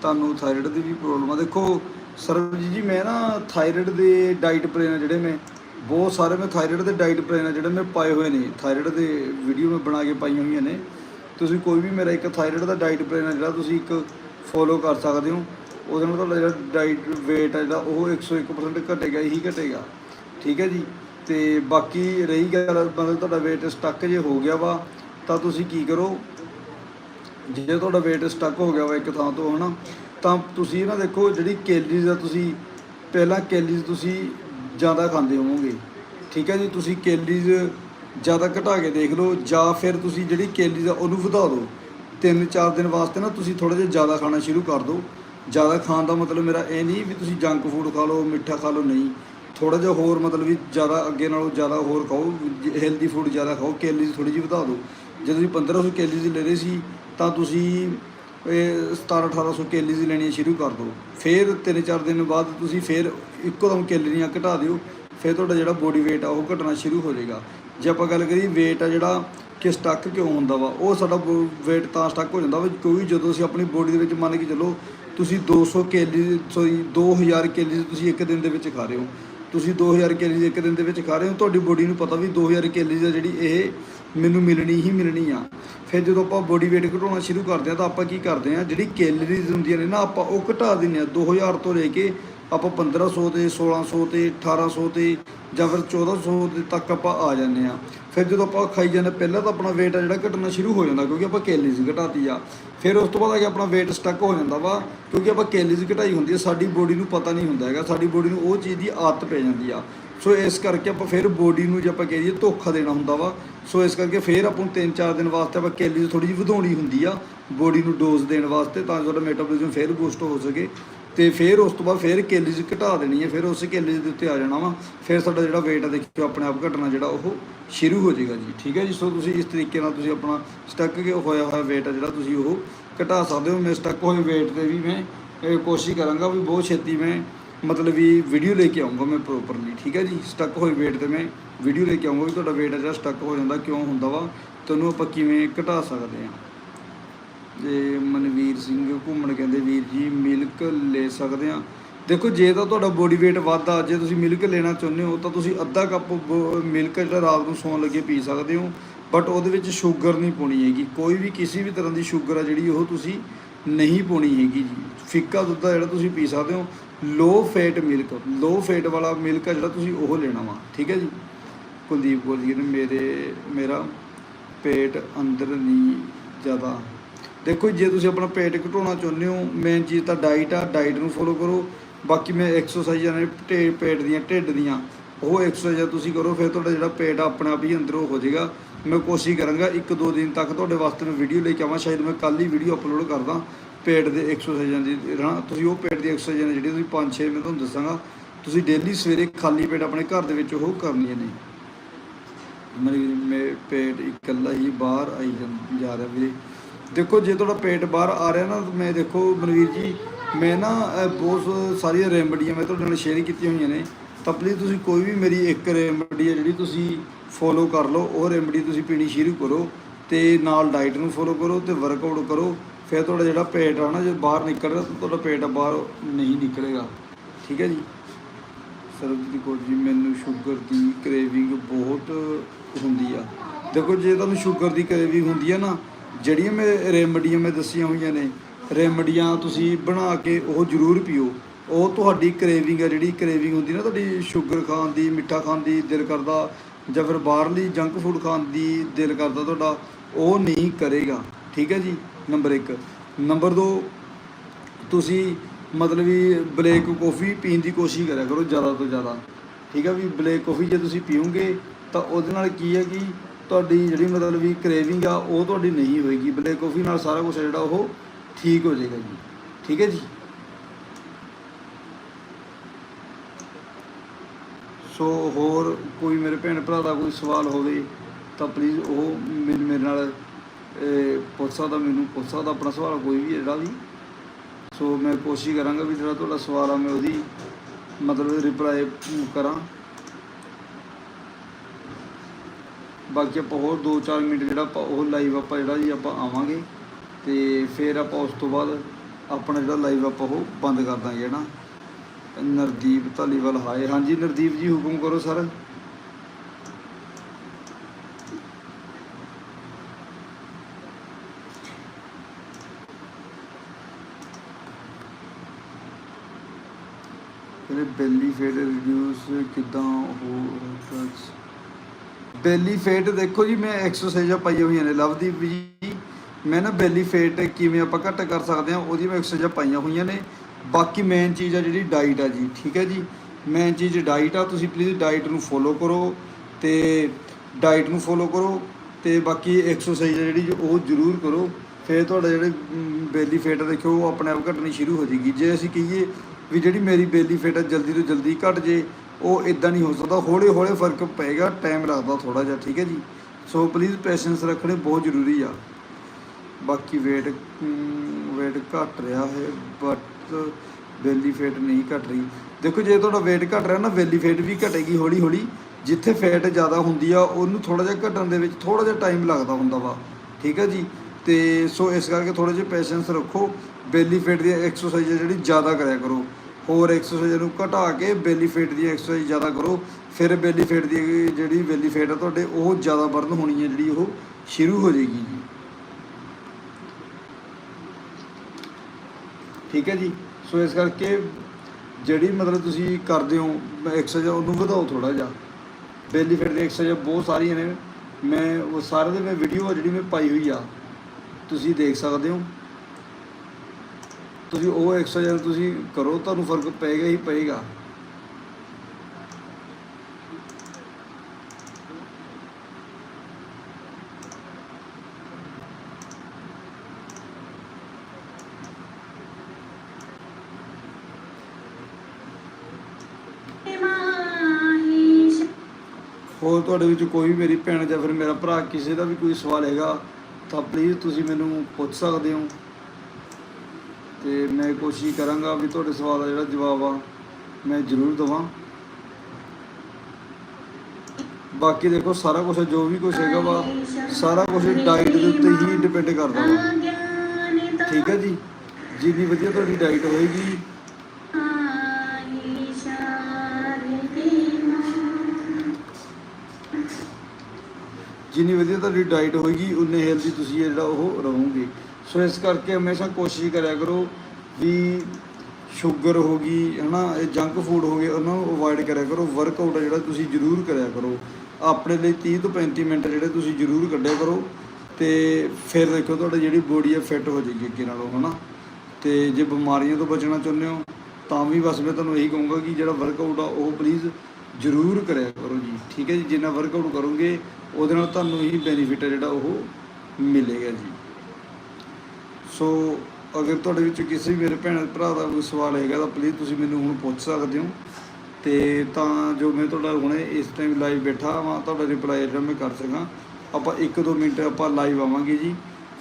ਤੁਹਾਨੂੰ ਥਾਇਰਾਇਡ ਦੀ ਵੀ ਪ੍ਰੋਬਲਮ ਆ। ਦੇਖੋ, ਸਰਬਜੀਤ ਜੀ, ਮੈਂ ਨਾ ਥਾਇਰਾਇਡ ਦੇ ਡਾਈਟ ਪਲਾਨ ਜਿਹੜੇ ਮੈਂ, ਬਹੁਤ ਸਾਰੇ ਮੈਂ ਥਾਇਰਾਇਡ ਦੇ ਡਾਈਟ ਪਲਾਨ ਜਿਹੜੇ ਮੈਂ ਪਾਏ ਹੋਏ ਨੇ। ਥਾਇਰਾਇਡ ਦੇ ਵੀਡੀਓ ਮੈਂ ਬਣਾ ਕੇ ਪਾਈਆਂ ਹੋਈਆਂ ਨੇ। ਤੁਸੀਂ ਕੋਈ ਵੀ ਮੇਰਾ ਇੱਕ ਥਾਇਰਾਇਡ ਦਾ ਡਾਈਟ ਪਲਾਨ ਜਿਹੜਾ ਤੁਸੀਂ ਇੱਕ ਫੋਲੋ ਕਰ ਸਕਦੇ ਹੋ, ਉਹਦੇ ਨਾਲ ਤੁਹਾਡਾ ਜਿਹੜਾ ਡਾਈਟ weight ਆ ਜਿਹੜਾ ਉਹ 101% ਘਟੇਗਾ ਹੀ ਘਟੇਗਾ। ਠੀਕ ਹੈ ਜੀ। ਤੇ ਬਾਕੀ ਰਹੀ ਗੱਲ, ਮਤਲਬ ਤੁਹਾਡਾ weight ਸਟਕ ਜੇ ਹੋ ਗਿਆ ਵਾ, ਤਾਂ ਤੁਸੀਂ ਕੀ ਕਰੋ? ਜੇ ਤੁਹਾਡਾ weight ਸਟਕ ਹੋ ਗਿਆ ਵਾ ਇੱਕ ਥਾਂ ਤੋਂ, ਹਨਾ, ਤਾਂ ਤੁਸੀਂ ਨਾ ਦੇਖੋ, ਜਿਹੜੀ ਕੈਲਰੀਜ਼ ਆ ਤੁਸੀਂ, ਪਹਿਲਾਂ ਕੈਲਰੀਜ਼ ਤੁਸੀਂ ਜ਼ਿਆਦਾ ਖਾਂਦੇ ਹੋਵੋਗੇ। ਠੀਕ ਹੈ ਜੀ, ਤੁਸੀਂ ਕੈਲਰੀਜ਼ ਜ਼ਿਆਦਾ ਘਟਾ ਕੇ ਦੇਖ ਲਓ, ਜਾਂ ਫਿਰ ਤੁਸੀਂ ਜਿਹੜੀ ਕੈਲਰੀਜ਼ ਆ ਉਹਨੂੰ ਵਧਾ ਦਿਓ। ਤਿੰਨ ਚਾਰ ਦਿਨ ਵਾਸਤੇ ਨਾ ਤੁਸੀਂ ਥੋੜਾ ਜਿਹਾ ਜ਼ਿਆਦਾ ਖਾਣਾ ਸ਼ੁਰੂ ਕਰ ਦਿਓ। ਜ਼ਿਆਦਾ ਖਾਣ ਦਾ ਮਤਲਬ ਮੇਰਾ ਇਹ ਨਹੀਂ ਵੀ ਤੁਸੀਂ ਜੰਕ ਫੂਡ ਖਾ ਲਓ, ਮਿੱਠਾ ਖਾ ਲਓ, ਨਹੀਂ। ਥੋੜਾ ਜਿਹਾ ਹੋਰ ਮਤਲਬ ਵੀ ਜ਼ਿਆਦਾ ਅੱਗੇ ਨਾਲੋਂ ਜ਼ਿਆਦਾ ਹੋਰ ਖਾਓ ਹੈਲਦੀ ਫੂਡ ਜ਼ਿਆਦਾ ਖਾਓ ਕੈਲਰੀਜ਼ ਥੋੜੀ ਜਿਹੀ ਵਧਾ ਦਿਓ। ਜੇ ਤੁਸੀਂ 1500 ਦੀ ਲੈ ਰਹੇ ਸੀ, ਤਾਂ ਤੁਸੀਂ ਇਹ 17 1800 ਦੀ ਲੈਣੀਆਂ ਸ਼ੁਰੂ ਕਰ ਦਿਓ। ਫਿਰ 3-4 ਦਿਨ ਬਾਅਦ ਤੁਸੀਂ ਫਿਰ ਇੱਕੋਦਮ ਕੈਲਰੀਆਂ ਘਟਾ ਦਿਓ, ਫਿਰ ਤੁਹਾਡਾ ਜਿਹੜਾ ਬੋਡੀ weight ਆ ਉਹ ਘਟਣਾ ਸ਼ੁਰੂ ਹੋ ਜਾਏਗਾ। ਜੇ ਆਪਾਂ ਗੱਲ ਕਰੀਏ weight ਆ ਜਿਹੜਾ ਕਿ ਸਟਕ ਕਿਉਂ ਹੁੰਦਾ ਵਾ, ਉਹ ਸਾਡਾ weight ਤਾਂ ਸਟਕ ਹੋ ਜਾਂਦਾ ਵਾ, ਕਿਉਂਕਿ ਜਦੋਂ ਅਸੀਂ ਆਪਣੀ ਬੋਡੀ ਦੇ ਵਿੱਚ ਮੰਨ ਕੇ ਚੱਲੋ, ਤੁਸੀਂ 200 ਕੈਲਰੀ ਸੌਰੀ 2000 ਕੈਲਰੀ ਤੁਸੀਂ ਇੱਕ ਦਿਨ ਦੇ ਵਿੱਚ ਖਾ ਰਹੇ ਹੋ। ਤੁਸੀਂ 2000 ਕੈਲਰੀ ਇੱਕ ਦਿਨ ਦੇ ਵਿੱਚ ਖਾ ਰਹੇ ਹੋ, ਤੁਹਾਡੀ ਬੋਡੀ ਨੂੰ ਪਤਾ ਵੀ 2000 ਕੈਲਰੀ ਆ ਜਿਹੜੀ ਇਹ ਮੈਨੂੰ ਮਿਲਣੀ ਹੀ ਮਿਲਣੀ ਆ। ਫਿਰ ਜਦੋਂ ਆਪਾਂ ਬੋਡੀ weight ਘਟਾਉਣਾ ਸ਼ੁਰੂ ਕਰਦੇ ਆ ਤਾਂ ਆਪਾਂ ਕੀ ਕਰਦੇ ਆ ਜਿਹੜੀ ਕੈਲਰੀਜ਼ ਹੁੰਦੀਆਂ ਨੇ ਨਾ, ਆਪਾਂ ਉਹ ਘਟਾ ਦਿੰਦੇ ਆ 2000 ਤੋਂ ਲੈ ਕੇ ਆਪਾਂ 1500 ਤੇ 1600 ਤੇ 1800 ਤੇ ਜਾਂ ਫਿਰ 1400 ਦੇ ਤੱਕ ਆਪਾਂ ਆ ਜਾਂਦੇ ਆ ਫਿਰ ਜਦੋਂ ਆਪਾਂ ਖਾਈ ਜਾਂਦੇ, ਪਹਿਲਾਂ ਤਾਂ ਆਪਣਾ weight ਆ ਜਿਹੜਾ ਘਟਣਾ ਸ਼ੁਰੂ ਹੋ ਜਾਂਦਾ, ਕਿਉਂਕਿ ਆਪਾਂ ਕੈਲਰੀਜ਼ ਘਟਾਤੀ ਆ। ਫਿਰ ਉਸ ਤੋਂ ਬਾਅਦ ਆ ਕੇ ਆਪਣਾ weight ਸਟਕ ਹੋ ਜਾਂਦਾ ਵਾ, ਕਿਉਂਕਿ ਆਪਾਂ ਕੈਲਰੀਜ਼ ਘਟਾਈ ਹੁੰਦੀ ਆ, ਸਾਡੀ ਬੋਡੀ ਨੂੰ ਪਤਾ ਨਹੀਂ ਹੁੰਦਾ ਹੈਗਾ, ਸਾਡੀ ਬੋਡੀ ਨੂੰ ਉਹ ਚੀਜ਼ ਦੀ ਆਦਤ ਪੈ ਜਾਂਦੀ ਆ। ਸੋ ਇਸ ਕਰਕੇ ਆਪਾਂ ਫਿਰ ਬੋਡੀ ਨੂੰ ਜੇ ਆਪਾਂ ਕਹੀਏ ਧੋਖਾ ਦੇਣਾ ਹੁੰਦਾ ਵਾ, ਸੋ ਇਸ ਕਰਕੇ ਫਿਰ ਆਪਾਂ ਨੂੰ 3-4 ਦਿਨ ਵਾਸਤੇ ਆਪਾਂ ਕੈਲਰੀਜ਼ ਥੋੜੀ ਜਿਹੀ ਵਧਾਉਣੀ ਹੁੰਦੀ ਆ ਬੋਡੀ ਨੂੰ ਡੋਜ਼ ਦੇਣ ਵਾਸਤੇ, ਤਾਂ ਜੋ ਤੁਹਾਡਾ ਮੈਟਾਬੋਲਿਜ਼ਮ ਫਿਰ ਬੂਸਟ ਹੋ ਸਕੇ। ਤੇ ਫਿਰ ਉਸ ਤੋਂ ਬਾਅਦ ਫਿਰ ਕੇਲੇ 'ਚ ਘਟਾ ਦੇਣੀ ਹੈ, ਫਿਰ ਉਸੇ ਕੈਲਰੀਜ਼ ਦੇ ਉੱਤੇ ਆ ਜਾਣਾ ਵਾ। ਫਿਰ ਸਾਡਾ ਜਿਹੜਾ weight ਆ, ਦੇਖਿਓ ਆਪਣੇ ਆਪ ਘਟਣਾ ਜਿਹੜਾ ਉਹ ਸ਼ੁਰੂ ਹੋ ਜਾਏਗਾ ਜੀ। ਠੀਕ ਹੈ ਜੀ? ਸੋ ਤੁਸੀਂ ਇਸ ਤਰੀਕੇ ਨਾਲ ਤੁਸੀਂ ਆਪਣਾ ਸਟਕ ਹੋਇਆ ਹੋਇਆ weight ਆ ਜਿਹੜਾ ਤੁਸੀਂ ਉਹ ਘਟਾ ਸਕਦੇ ਹੋ। ਮੈਂ ਸਟਕ ਹੋਏ weight ਤੇ ਵੀ ਮੈਂ, ਇਹ ਕੋਸ਼ਿਸ਼ ਕਰਾਂਗਾ ਵੀ ਬਹੁਤ ਛੇਤੀ ਮੈਂ ਮਤਲਬ ਵੀ ਵੀਡੀਓ ਲੈ ਕੇ ਆਉਂਗਾ ਮੈਂ ਪ੍ਰੋਪਰਲੀ ਠੀਕ ਹੈ ਜੀ? ਸਟਕ ਹੋਏ weight ਤੇ ਮੈਂ ਵੀਡੀਓ ਲੈ ਕੇ ਆਉਂਗਾ ਵੀ ਤੁਹਾਡਾ weight ਆ ਜਿਹੜਾ ਸਟਕ ਹੋ ਜਾਂਦਾ, ਕਿਉਂ ਹੁੰਦਾ ਵਾ? ਤੁਹਾਨੂੰ ਉਹਨੂੰ ਆਪਾਂ ਕਿਵੇਂ ਘਟਾ ਸਕਦੇ ਹਾਂ? ਜੇ ਮਨਵੀਰ ਸਿੰਘ ਘੁੰਮਣ ਕਹਿੰਦੇ, ਵੀਰ ਜੀ, ਮਿਲਕ ਲੈ ਸਕਦੇ ਆ ਦੇਖੋ, ਜੇ ਤਾਂ ਤੁਹਾਡਾ ਬੋਡੀ weight ਵੱਧਦਾ, ਜੇ ਤੁਸੀਂ ਮਿਲਕ ਲੈਣਾ ਚਾਹੁੰਦੇ ਹੋ, ਤਾਂ ਤੁਸੀਂ ਅੱਧਾ ਕੱਪ ਮਿਲਕ ਜਿਹੜਾ ਰਾਤ ਨੂੰ ਸੌਣ ਲੱਗੇ ਪੀ ਸਕਦੇ ਹੋ। ਬਟ ਉਹਦੇ ਵਿੱਚ ਸ਼ੂਗਰ ਨਹੀਂ ਪਾਉਣੀ ਹੈਗੀ। ਕੋਈ ਵੀ ਕਿਸੇ ਵੀ ਤਰ੍ਹਾਂ ਦੀ ਸ਼ੂਗਰ ਆ ਜਿਹੜੀ, ਉਹ ਤੁਸੀਂ ਨਹੀਂ ਪਾਉਣੀ ਹੈਗੀ ਜੀ। ਫਿੱਕਾ ਦੁੱਧ ਆ ਜਿਹੜਾ ਤੁਸੀਂ ਪੀ ਸਕਦੇ ਹੋ low fat milk low fat ਵਾਲਾ ਮਿਲਕ ਆ ਜਿਹੜਾ ਤੁਸੀਂ ਉਹ ਲੈਣਾ ਵਾ। ਠੀਕ ਹੈ ਜੀ? ਕੁਲਦੀਪ ਕੌਰ ਜੀ ਨੇ ਮੇਰੇ, ਮੇਰਾ ਪੇਟ ਅੰਦਰ ਨਹੀਂ ਜ਼ਿਆਦਾ ਦੇਖੋ ਜੇ ਤੁਸੀਂ ਆਪਣਾ ਪੇਟ ਘਟਾਉਣਾ ਚਾਹੁੰਦੇ ਹੋ ਮੇਨ ਚੀਜ਼ ਤਾਂ ਡਾਈਟ ਆ ਡਾਈਟ ਨੂੰ ਫੋਲੋ ਕਰੋ। ਬਾਕੀ ਮੈਂ ਐਕਸਰਸਾਈਜ਼ਾਂ ਨੇ ਢੇ, ਪੇਟ ਦੀਆਂ, ਢਿੱਡ ਦੀਆਂ, ਉਹ ਐਕਸਰਸਾਈਜ਼ਾਂ ਤੁਸੀਂ ਕਰੋ, ਫਿਰ ਤੁਹਾਡਾ ਜਿਹੜਾ ਪੇਟ ਆਪਣੇ ਆਪ ਹੀ ਅੰਦਰੋਂ ਹੋ ਜਾਏਗਾ। ਮੈਂ ਕੋਸ਼ਿਸ਼ ਕਰਾਂਗਾ, ਇੱਕ ਦੋ ਦਿਨ ਤੱਕ ਤੁਹਾਡੇ ਵਾਸਤੇ ਮੈਂ ਵੀਡੀਓ ਲੈ ਕੇ ਆਵਾਂ, ਸ਼ਾਇਦ ਮੈਂ ਕੱਲ ਹੀ ਵੀਡੀਓ ਅਪਲੋਡ ਕਰਦਾ, ਪੇਟ ਦੇ ਐਕਸਰਸਾਈਜ਼ਾਂ ਦੀ ਨਾ ਤੁਸੀਂ ਉਹ ਪੇਟ ਦੀ ਐਕਸਰਸਾਈਜ਼ਾਂ ਨੇ ਜਿਹੜੀ ਤੁਸੀਂ 5-6 ਮੈਂ ਤੁਹਾਨੂੰ ਦੱਸਾਂਗਾ, ਤੁਸੀਂ ਡੇਲੀ ਸਵੇਰੇ ਖਾਲੀ ਪੇਟ ਆਪਣੇ ਘਰ ਦੇ ਵਿੱਚ ਉਹ ਕਰਨੀਆਂ ਨੇ। ਮੇਰੀ ਮੇ ਪੇਟ ਇਕੱਲਾ ਹੀ ਬਾਹਰ ਆਈ ਜਾ ਰਿਹਾ ਵੀਰੇ। ਦੇਖੋ, ਜੇ ਤੁਹਾਡਾ ਪੇਟ ਬਾਹਰ ਆ ਰਿਹਾ ਨਾ ਤਾਂ ਮੈਂ ਦੇਖੋ, ਮਨਵੀਰ ਜੀ, ਮੈਂ ਨਾ, ਇਹ ਬਹੁਤ ਸਾਰੀਆਂ ਰੈਮਡੀਆਂ ਮੈਂ ਤੁਹਾਡੇ ਨਾਲ ਸ਼ੇਅਰ ਕੀਤੀਆਂ ਹੋਈਆਂ ਨੇ। ਤਾਂ ਪਲੀਜ਼ ਤੁਸੀਂ ਕੋਈ ਵੀ ਮੇਰੀ ਇੱਕ ਰੈਮਡੀ ਹੈ ਜਿਹੜੀ ਤੁਸੀਂ ਫੋਲੋ ਕਰ ਲਓ, ਉਹ ਰੈਮਡੀ ਤੁਸੀਂ ਪੀਣੀ ਸ਼ੁਰੂ ਕਰੋ ਤੇ ਨਾਲ ਡਾਈਟ ਨੂੰ ਫੋਲੋ ਕਰੋ ਤੇ ਵਰਕਆਊਟ ਕਰੋ। ਫਿਰ ਤੁਹਾਡਾ ਜਿਹੜਾ ਪੇਟ ਆ ਨਾ, ਜੇ ਬਾਹਰ ਨਿਕਲ ਰਿਹਾ, ਤਾਂ ਤੁਹਾਡਾ ਪੇਟ ਬਾਹਰ ਨਹੀਂ ਨਿਕਲੇਗਾ। ਠੀਕ ਹੈ ਜੀ? ਸਰਬਜੀਤ ਕੌਰ ਜੀ, ਮੈਨੂੰ ਸ਼ੂਗਰ ਦੀ ਕ੍ਰੇਵਿੰਗ ਬਹੁਤ ਹੁੰਦੀ ਆ। ਦੇਖੋ, ਜੇ ਤੁਹਾਨੂੰ ਸ਼ੂਗਰ ਦੀ ਕ੍ਰੇਵਿੰਗ ਹੁੰਦੀ ਆ ਨਾ ਜਿਹੜੀਆਂ ਮੈਂ ਰੈਮਡੀਆਂ ਮੈਂ ਦੱਸੀਆਂ ਹੋਈਆਂ ਨੇ, ਰੈਮਡੀਆਂ ਤੁਸੀਂ ਬਣਾ ਕੇ ਉਹ ਜ਼ਰੂਰ ਪੀਓ। ਉਹ ਤੁਹਾਡੀ ਕਰੇਵਿੰਗ ਹੈ ਜਿਹੜੀ ਕਰੇਵਿੰਗ ਹੁੰਦੀ ਨਾ, ਤੁਹਾਡੀ ਸ਼ੂਗਰ ਖਾਣ ਦੀ, ਮਿੱਠਾ ਖਾਣ ਦੀ ਦਿਲ ਕਰਦਾ, ਜਾਂ ਫਿਰ ਬਾਹਰਲੀ ਜੰਕ ਫੂਡ ਖਾਣ ਦੀ ਦਿਲ ਕਰਦਾ ਤੁਹਾਡਾ, ਉਹ ਨਹੀਂ ਕਰੇਗਾ। ਠੀਕ ਹੈ ਜੀ? ਨੰਬਰ 1 ਨੰਬਰ 2 ਤੁਸੀਂ ਮਤਲਬ ਵੀ ਬਲੈਕ ਕੌਫੀ ਪੀਣ ਦੀ ਕੋਸ਼ਿਸ਼ ਕਰਿਆ ਕਰੋ ਜ਼ਿਆਦਾ ਤੋਂ ਜ਼ਿਆਦਾ। ਠੀਕ ਹੈ ਵੀ ਬਲੈਕ ਕੌਫੀ ਜੇ ਤੁਸੀਂ ਪੀਓਗੇ, ਤਾਂ ਉਹਦੇ ਨਾਲ ਕੀ ਹੈ ਕਿ ਤੁਹਾਡੀ ਜਿਹੜੀ ਮਤਲਬ ਵੀ ਕ੍ਰੇਵਿੰਗ ਆ, ਉਹ ਤੁਹਾਡੀ ਨਹੀਂ ਹੋਏਗੀ। ਬਲੈਕ ਕੌਫੀ ਨਾਲ ਸਾਰਾ ਕੁਝ ਜਿਹੜਾ, ਉਹ ਠੀਕ ਹੋ ਜਾਏਗਾ ਜੀ। ਠੀਕ ਹੈ ਜੀ? ਸੋ ਹੋਰ ਕੋਈ ਮੇਰੇ ਭੈਣ ਭਰਾ ਦਾ ਕੋਈ ਸਵਾਲ ਹੋਵੇ, ਤਾਂ ਪਲੀਜ਼ ਉਹ ਮੇਰੇ ਮੇਰੇ ਨਾਲ ਪੁੱਛ ਸਕਦਾ, ਮੈਨੂੰ ਪੁੱਛ ਸਕਦਾ, ਆਪਣਾ ਸਵਾਲ ਕੋਈ ਵੀ ਜਿਹੜਾ ਵੀ। ਸੋ ਮੈਂ ਕੋਸ਼ਿਸ਼ ਕਰਾਂਗਾ ਵੀ ਜਿਹੜਾ ਤੁਹਾਡਾ ਸਵਾਲ ਆ, ਮੈਂ ਉਹਦੀ ਮਤਲਬ ਰਿਪਲਾਈ ਕਰਾਂ। ਬਾਕੀ ਆਪਾਂ ਹੋਰ 2-4 ਮਿੰਟ ਜਿਹੜਾ ਆਪਾਂ ਉਹ ਲਾਈਵ ਆਪਾਂ ਜਿਹੜਾ ਜੀ ਆਪਾਂ ਆਵਾਂਗੇ ਤੇ ਫਿਰ ਆਪਾਂ ਉਸ ਤੋਂ ਬਾਅਦ ਆਪਣਾ ਜਿਹੜਾ ਲਾਈਵ ਆਪਾਂ ਉਹ ਬੰਦ ਕਰ ਦਾਂਗੇ ਨਾ ਨਰਦੀਪ ਧਾਲੀਵਾਲ, ਹਾਏ, ਹਾਂਜੀ ਨਰਦੀਪ ਜੀ ਹੁਕਮ ਕਰੋ ਸਰ। ਕਹਿੰਦੇ ਬੈਲੀ ਫੈਟ ਰਿਡਿਊਸ ਕਿਦਾਂ ਹੋ ਬੈਲੀ ਫੈਟ ਦੇਖੋ ਜੀ, ਮੈਂ ਐਕਸਰਸਾਈਜ਼ਾਂ ਪਾਈਆਂ ਹੋਈਆਂ ਨੇ ਲਵਦੀਪ ਜੀ। ਮੈਂ ਨਾ ਬੈਲੀ ਫੈਟ ਕਿਵੇਂ ਆਪਾਂ ਘੱਟ ਕਰ ਸਕਦੇ ਹਾਂ, ਉਹਦੀ ਮੈਂ ਐਕਸਰਸਾਈਜ਼ਾਂ ਪਾਈਆਂ ਹੋਈਆਂ ਨੇ। ਬਾਕੀ ਮੇਨ ਚੀਜ਼ ਆ ਜਿਹੜੀ ਡਾਈਟ ਆ ਜੀ, ਠੀਕ ਹੈ ਜੀ? ਮੇਨ ਚੀਜ਼ ਡਾਈਟ ਆ, ਤੁਸੀਂ ਪਲੀਜ਼ ਡਾਈਟ ਨੂੰ ਫੋਲੋ ਕਰੋ ਤੇ ਡਾਈਟ ਨੂੰ ਫੋਲੋ ਕਰੋ ਤੇ ਬਾਕੀ ਐਕਸਰਸਾਈਜ਼ ਆ ਜਿਹੜੀ ਉਹ ਜ਼ਰੂਰ ਕਰੋ। ਫਿਰ ਤੁਹਾਡਾ ਜਿਹੜੇ ਬੇਲੀ ਫੇਟ ਦੇਖੋ ਉਹ ਆਪਣੇ ਆਪ ਘਟਣੀ ਸ਼ੁਰੂ ਹੋ ਜਾਏਗੀ। ਜੇ ਅਸੀਂ ਕਹੀਏ ਵੀ ਜਿਹੜੀ ਮੇਰੀ ਬੇਲੀ ਫੈਟ ਆ, ਜਲਦੀ ਤੋਂ ਜਲਦੀ ਘਟ ਜੇ ਉਹ ਇਦਾਂ ਨਹੀਂ ਹੋ ਸਕਦਾ। ਹੌਲੇ ਹੌਲੇ ਫ਼ਰਕ ਪਏਗਾ ਟਾਈਮ ਲੱਗਦਾ ਥੋੜਾ ਜਿਹਾ, ਠੀਕ ਹੈ ਜੀ? ਸੋ ਪਲੀਜ਼ ਪੇਸ਼ੈਂਸ ਰੱਖਣੇ ਬਹੁਤ ਜ਼ਰੂਰੀ ਆ। ਬਾਕੀ weight weight ਘਟ ਰਿਹਾ ਹੈ ਬਟ ਬੈਲੀ ਫੈਟ ਨਹੀਂ ਘਟ ਰਹੀ। ਦੇਖੋ, ਜੇ ਤੁਹਾਡਾ weight ਘਟ ਰਿਹਾ ਨਾ ਬੈਲੀ ਫੈਟ ਵੀ ਘਟੇਗੀ ਹੌਲੀ ਹੌਲੀ ਜਿੱਥੇ ਫੈਟ ਜ਼ਿਆਦਾ ਹੁੰਦੀ ਆ, ਉਹਨੂੰ ਥੋੜਾ ਜਿਹਾ ਘਟਣ ਦੇ ਵਿੱਚ ਥੋੜਾ ਜਿਹਾ ਟਾਈਮ ਲੱਗਦਾ ਹੁੰਦਾ ਵਾ। ਠੀਕ ਹੈ ਜੀ? ਤੇ ਸੋ ਇਸ ਕਰਕੇ ਥੋੜੇ ਜਿਹਾ ਪੈਸ਼ੈਂਸ ਰੱਖੋ। ਬੈਲੀ ਫੈਟ ਦੀ ਐਕਸਰਸਾਈਜ਼ ਜਿਹੜੀ ਜ਼ਿਆਦਾ ਕਰਿਆ ਕਰੋ। ਹੋਰ ਐਕਸਰਸਾਈਜ਼ ਨੂੰ ਘਟਾ ਕੇ ਬੈਲੀ ਫੈਟ ਦੀ ਐਕਸਰਸਾਈਜ਼ ਜ਼ਿਆਦਾ ਕਰੋ। ਫਿਰ ਬੈਲੀ ਫੈਟ ਦੀ ਜਿਹੜੀ ਬੈਲੀ ਫੈਟ ਆ ਤੁਹਾਡੇ, ਉਹ ਜ਼ਿਆਦਾ ਬਰਨ ਹੋਣੀ ਹੈ ਜਿਹੜੀ ਉਹ ਸ਼ੁਰੂ ਹੋ ਜਾਏਗੀ। ਜੀ ਠੀਕ ਹੈ ਜੀ? ਸੋ ਇਸ ਕਰਕੇ ਜਿਹੜੀ ਮਤਲਬ ਤੁਸੀਂ ਕਰਦੇ ਹੋ ਐਕਸਰਸਾਈਜ਼ ਉਹਨੂੰ ਵਧਾਓ ਥੋੜਾ ਜਿਹਾ। ਬੈਲੀ ਫੈਟ ਦੀ ਐਕਸਰਸਾਈਜ਼ ਬਹੁਤ ਸਾਰੀਆਂ ਨੇ। ਮੈਂ, ਉਹ ਸਾਰੇ ਦੇ ਮੈਂ ਵੀਡੀਓ ਜਿਹੜੀ ਮੈਂ ਪਾਈ ਹੋਈ ਆ। ਤੁਸੀਂ ਦੇਖ ਸਕਦੇ ਹੋ। ਤੁਸੀਂ ਉਹ ਐਕਸਰਸਾਈਜ਼ ਤੁਸੀਂ ਕਰੋ, ਤੁਹਾਨੂੰ ਫ਼ਰਕ ਪਏਗਾ ਹੀ ਪਏਗਾ। ਹੋਰ ਤੁਹਾਡੇ ਵਿੱਚ ਕੋਈ ਵੀ ਮੇਰੀ ਭੈਣ ਜਾਂ ਫਿਰ ਮੇਰਾ ਭਰਾ ਕਿਸੇ ਦਾ ਵੀ ਕੋਈ ਸਵਾਲ ਹੈਗਾ, ਤਾਂ ਪਲੀਜ਼ ਤੁਸੀਂ ਮੈਨੂੰ ਪੁੱਛ ਸਕਦੇ ਹੋ। ਤੇ ਮੈਂ ਕੋਸ਼ਿਸ਼ ਕਰਾਂਗਾ ਵੀ ਤੁਹਾਡੇ ਸਵਾਲ ਦਾ ਜਿਹੜਾ ਜਵਾਬ ਆ, ਮੈਂ ਜ਼ਰੂਰ ਦਵਾਂ। ਬਾਕੀ ਦੇਖੋ, ਸਾਰਾ ਕੁਝ ਜੋ ਵੀ ਕੁਝ ਹੈਗਾ ਵਾ, ਸਾਰਾ ਕੁਝ ਡਾਈਟ ਦੇ ਉੱਤੇ ਹੀ ਡਿਪੈਂਡ ਕਰਦਾ ਵਾ। ਠੀਕ ਹੈ ਜੀ? ਜਿੰਨੀ ਵਧੀਆ ਤੁਹਾਡੀ ਡਾਈਟ ਹੋਏਗੀ। ਜਿੰਨੀ ਵਧੀਆ ਤੁਹਾਡੀ ਡਾਈਟ ਹੋਏਗੀ, ਉਨੇ ਹੈਲਦੀ ਤੁਸੀਂ ਜਿਹੜਾ ਉਹ ਰਹੋਗੇ। ਸੋ ਇਸ ਕਰਕੇ ਹਮੇਸ਼ਾ ਕੋਸ਼ਿਸ਼ ਕਰਿਆ ਕਰੋ ਵੀ ਸ਼ੂਗਰ ਹੋ ਗਈ, ਹਨਾ, ਇਹ ਜੰਕ ਫੂਡ ਹੋ ਗਏ, ਉਹਨਾਂ ਨੂੰ ਅਵੋਇਡ ਕਰਿਆ ਕਰੋ ਵਰਕਆਊਟ ਜਿਹੜਾ ਤੁਸੀਂ ਜ਼ਰੂਰ ਕਰਿਆ ਕਰੋ। ਆਪਣੇ ਲਈ 30 ਤੋਂ 35 ਮਿੰਟ ਜਿਹੜੇ ਤੁਸੀਂ ਜ਼ਰੂਰ ਕੱਢਿਆ ਕਰੋ ਤੇ ਫਿਰ ਦੇਖੋ ਤੁਹਾਡੀ ਜਿਹੜੀ ਬੋਡੀ ਹੈ ਫਿੱਟ ਹੋ ਜਾਏਗੀ ਅੱਗੇ ਨਾਲੋਂ, ਹਨਾ। ਤੇ ਜੇ ਬਿਮਾਰੀਆਂ ਤੋਂ ਬਚਣਾ ਚਾਹੁੰਦੇ ਹੋ, ਤਾਂ ਵੀ ਬਸ ਮੈਂ ਤੁਹਾਨੂੰ ਇਹੀ ਕਹੂੰਗਾ ਕਿ ਜਿਹੜਾ ਵਰਕਆਊਟ ਆ ਉਹ ਪਲੀਜ਼ ਜ਼ਰੂਰ ਕਰਿਆ ਕਰੋ ਜੀ, ਠੀਕ ਹੈ ਜੀ? ਜਿੰਨਾ ਵਰਕਆਊਟ ਕਰੋਗੇ, ਉਹਦੇ ਨਾਲ ਤੁਹਾਨੂੰ ਹੀ ਬੈਨੀਫਿਟ ਹੈ ਜਿਹੜਾ ਉਹ ਮਿਲੇਗਾ ਜੀ। ਸੋ ਅਗਰ ਤੁਹਾਡੇ ਵਿੱਚ ਕਿਸੇ ਵੀ ਮੇਰੇ ਭੈਣ ਭਰਾ ਦਾ ਕੋਈ ਸਵਾਲ ਹੈਗਾ ਤਾਂ ਪਲੀਜ਼ ਤੁਸੀਂ ਮੈਨੂੰ ਹੁਣ ਪੁੱਛ ਸਕਦੇ ਹੋ। ਤੇ ਤਾਂ ਜੋ ਮੈਂ ਤੁਹਾਡਾ ਹੁਣੇ ਇਸ ਟਾਈਮ ਲਾਈਵ ਬੈਠਾ ਹਾਂ ਤੁਹਾਡਾ ਰਿਪਲਾਈ ਜਿਹੜਾ ਮੈਂ ਕਰ ਸਕਾਂ। ਆਪਾਂ 1-2 ਮਿੰਟ ਆਪਾਂ ਲਾਈਵ ਆਵਾਂਗੇ ਜੀ।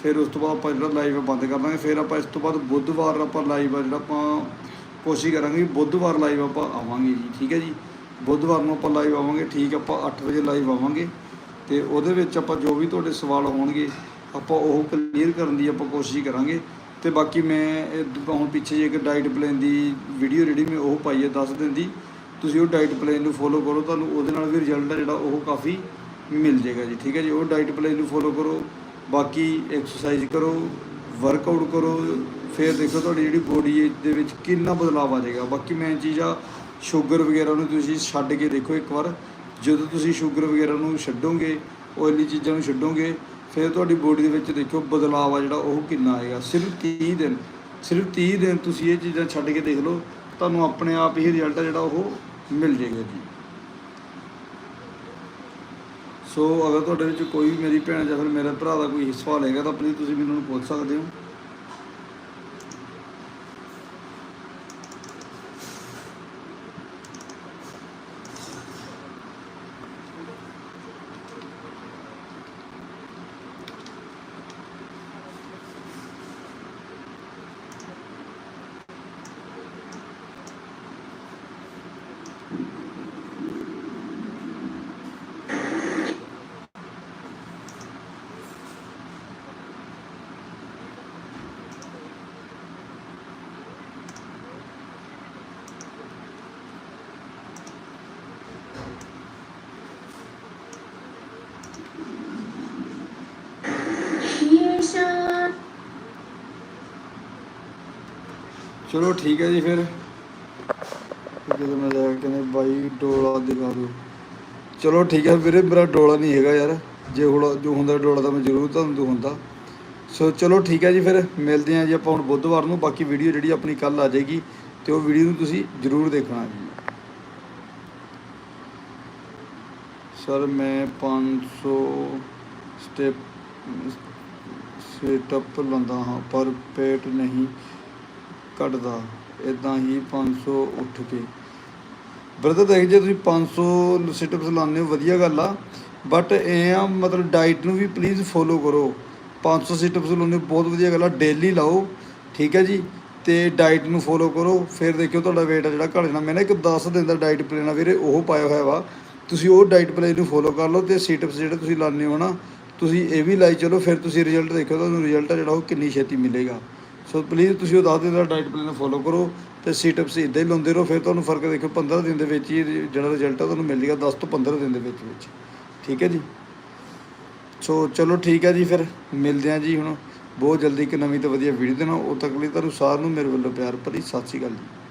ਫਿਰ ਉਸ ਤੋਂ ਬਾਅਦ ਆਪਾਂ ਜਿਹੜਾ ਲਾਈਵ ਬੰਦ ਕਰ ਦਾਂਗੇ ਫਿਰ ਆਪਾਂ ਇਸ ਤੋਂ ਬਾਅਦ ਬੁੱਧਵਾਰ ਆਪਾਂ ਲਾਈਵ ਆ ਜਿਹੜਾ ਆਪਾਂ ਕੋਸ਼ਿਸ਼ ਕਰਾਂਗੇ ਬੁੱਧਵਾਰ ਲਾਈਵ ਆਪਾਂ ਆਵਾਂਗੇ ਜੀ, ਠੀਕ ਹੈ ਜੀ? ਬੁੱਧਵਾਰ ਨੂੰ ਆਪਾਂ ਲਾਈਵ ਆਵਾਂਗੇ, ਠੀਕ ਆਪਾਂ 8 ਵਜੇ ਲਾਈਵ ਆਵਾਂਗੇ। ਤੇ ਉਹਦੇ ਵਿੱਚ ਆਪਾਂ ਜੋ ਵੀ ਤੁਹਾਡੇ ਸਵਾਲ ਹੋਣਗੇ ਆਪਾਂ ਉਹ ਕਲੀਅਰ ਕਰਨ ਦੀ ਆਪਾਂ ਕੋਸ਼ਿਸ਼ ਕਰਾਂਗੇ। ਤੇ ਬਾਕੀ ਮੈਂ ਹੁਣ ਪਿੱਛੇ ਜੇ ਇੱਕ ਡਾਈਟ ਪਲਾਨ ਦੀ ਵੀਡੀਓ ਜਿਹੜੀ ਮੈਂ ਉਹ ਪਾਈ ਹੈ 10 ਦਿਨ ਦੀ। ਤੁਸੀਂ ਉਹ ਡਾਈਟ ਪਲਾਨ ਨੂੰ ਫੋਲੋ ਕਰੋ, ਤੁਹਾਨੂੰ ਉਹਦੇ ਨਾਲ ਵੀ ਰਿਜ਼ਲਟ ਜਿਹੜਾ ਉਹ ਕਾਫੀ ਮਿਲ ਜਾਏਗਾ ਜੀ, ਠੀਕ ਹੈ ਜੀ? ਉਹ ਡਾਈਟ ਪਲਾਨ ਨੂੰ ਫੋਲੋ ਕਰੋ, ਬਾਕੀ ਐਕਸਰਸਾਈਜ਼ ਕਰੋ ਵਰਕਆਊਟ ਕਰੋ, ਫਿਰ ਦੇਖੋ ਤੁਹਾਡੀ ਜਿਹੜੀ ਬੋਡੀ ਦੇ ਵਿੱਚ ਕਿੰਨਾ ਬਦਲਾਅ ਆ ਜਾਏਗਾ। ਬਾਕੀ ਮੈਂ ਚੀਜ਼ਾਂ ਸ਼ੂਗਰ ਵਗੈਰਾ ਨੂੰ ਤੁਸੀਂ ਛੱਡ ਕੇ ਦੇਖੋ ਇੱਕ ਵਾਰ। ਜਦੋਂ ਤੁਸੀਂ ਸ਼ੂਗਰ ਵਗੈਰਾ ਨੂੰ ਛੱਡੋਗੇ ਓਇਲੀ ਚੀਜ਼ਾਂ ਨੂੰ ਛੱਡੋਗੇ ਫਿਰ ਤੁਹਾਡੀ ਬੋਡੀ ਦੇ ਵਿੱਚ ਦੇਖੋ ਬਦਲਾਅ ਆ ਜਿਹੜਾ ਉਹ ਕਿੰਨਾ ਆਏਗਾ। ਸਿਰਫ 30 ਦਿਨ, ਸਿਰਫ 30 ਦਿਨ ਤੁਸੀਂ ਇਹ ਚੀਜ਼ਾਂ ਛੱਡ ਕੇ ਦੇਖ ਲਓ, ਤੁਹਾਨੂੰ ਆਪਣੇ ਆਪ ਹੀ ਰਿਜ਼ਲਟ ਜਿਹੜਾ ਉਹ ਮਿਲ ਜਾਏਗਾ ਜੀ। ਸੋ ਅਗਰ ਤੁਹਾਡੇ ਵਿੱਚ ਕੋਈ ਮੇਰੀ ਭੈਣ ਜਾਂ ਫਿਰ ਮੇਰੇ ਭਰਾ ਦਾ ਕੋਈ ਸਵਾਲ ਹੈਗਾ ਤਾਂ ਪਲੀਜ਼ ਤੁਸੀਂ ਮੈਨੂੰ ਪੁੱਛ ਸਕਦੇ ਹੋ। ਚਲੋ ਠੀਕ ਹੈ ਜੀ ਫਿਰ। ਜਦੋਂ ਮੈਂ ਜਾ ਕੇ ਕਹਿੰਦੇ ਬਾਈ ਡੋਲਾ ਦਿਖਾ ਦਿਓ। ਚਲੋ ਠੀਕ ਹੈ ਵੀਰੇ, ਮੇਰਾ ਡੋਲਾ ਨਹੀਂ ਹੈਗਾ ਯਾਰ। ਜੇ ਹੁਣ ਜੋ ਹੁੰਦਾ ਡੋਲਾ ਤਾਂ ਮੈਂ ਜ਼ਰੂਰ ਤੁਹਾਨੂੰ ਦਿਖਾਉਂਦਾ। ਸੋ ਚਲੋ ਠੀਕ ਹੈ ਜੀ ਫਿਰ, ਮਿਲਦੇ ਹਾਂ ਜੀ ਆਪਾਂ ਹੁਣ ਬੁੱਧਵਾਰ ਨੂੰ। ਬਾਕੀ ਵੀਡੀਓ ਜਿਹੜੀ ਆਪਣੀ ਕੱਲ ਆ ਜਾਏਗੀ ਤੇ ਉਹ ਵੀਡੀਓ ਨੂੰ ਤੁਸੀਂ ਜ਼ਰੂਰ ਦੇਖਣਾ ਜੀ। ਸਰ ਮੈਂ 500 ਸਟੈਪ ਸਟੈਪ ਲਾਉਂਦਾ ਹਾਂ, ਪਰ ਪੇਟ ਨਹੀਂ। ਘਟਦਾ ਇਦਾਂ ਹੀ 500 ਉੱਠ ਕੇ। ਬ੍ਰਦਰ, ਦੇਖ ਜੇ ਤੁਸੀਂ 500 ਸਿਟਅਪਸ ਲਾਉਂਦੇ ਹੋ, ਵਧੀਆ ਗੱਲ ਆ। ਬਟ ਇਹ ਆ, ਮਤਲਬ ਡਾਈਟ ਨੂੰ ਵੀ ਪਲੀਜ਼ ਫੋਲੋ ਕਰੋ। 500 ਸਿਟਅਪਸ ਲਾਉਣੇ ਬਹੁਤ ਵਧੀਆ ਗੱਲ ਆ। ਡੇਲੀ ਲਾਓ, ਠੀਕ ਹੈ ਜੀ? ਤੇ ਡਾਈਟ ਨੂੰ ਫੋਲੋ ਕਰੋ। ਫਿਰ ਦੇਖਿਓ ਤੁਹਾਡਾ weight ਆ ਜਿਹੜਾ ਘਟ ਜਾਣਾ। ਮੈਂ ਨਾ ਇੱਕ 10 ਦਿਨ ਦਾ ਡਾਈਟ ਪਲਾਨ ਆ ਵੀਰੇ, ਉਹ ਪਾਇਆ ਹੋਇਆ ਵਾ। ਤੁਸੀਂ ਉਹ ਡਾਈਟ ਪਲਾਨ ਨੂੰ ਫੋਲੋ ਕਰ ਲਓ ਤੇ ਸਿਟਅਪਸ ਜਿਹੜੇ ਤੁਸੀਂ ਲਾਉਂਦੇ ਹੋ ਨਾ, ਤੁਸੀਂ ਇਹ ਵੀ ਲਾਈ ਚਲੋ। ਫਿਰ ਤੁਸੀਂ ਰਿਜ਼ਲਟ ਦੇਖਿਓ, ਤੁਹਾਨੂੰ ਰਿਜ਼ਲਟ ਜਿਹੜਾ ਉਹ ਕਿੰਨੀ ਛੇਤੀ ਮਿਲੇਗਾ। ਸੋ ਪਲੀਜ਼ ਤੁਸੀਂ ਉਹ 10 ਦਿਨ ਦਾ ਡਾਈਟ ਪਲਾਨ ਫੋਲੋ ਕਰੋ ਤੇ ਸਿਟਅਪਸ ਇਦਾਂ ਹੀ ਲਾਉਂਦੇ ਰਹੋ, ਫਿਰ ਤੁਹਾਨੂੰ ਫ਼ਰਕ ਦੇਖਿਓ 15 ਦਿਨ ਦੇ ਵਿੱਚ ਹੀ ਜਿਹੜਾ ਰਿਜ਼ਲਟ ਆ ਤੁਹਾਨੂੰ ਮਿਲ ਜਾਏਗਾ 10 ਤੋਂ 15 ਦਿਨ ਦੇ ਵਿੱਚ ਵਿੱਚ। ਠੀਕ ਹੈ ਜੀ? ਸੋ ਚਲੋ ਠੀਕ ਹੈ ਜੀ ਫਿਰ, ਮਿਲਦੇ ਹਾਂ ਜੀ ਹੁਣ। ਬਹੁਤ ਜਲਦੀ ਇੱਕ ਨਵੀਂ ਤੇ ਵਧੀਆ ਵੀਡੀਓ ਦੇ ਨਾਲ ਉਦੋਂ ਤੱਕ ਲਈ ਤੁਹਾਨੂੰ ਸਾਰਿਆਂ ਨੂੰ ਮੇਰੇ ਵੱਲੋਂ ਪਿਆਰ ਭਰੀ, ਸਤਿ ਸ਼੍ਰੀ ਅਕਾਲ ਜੀ।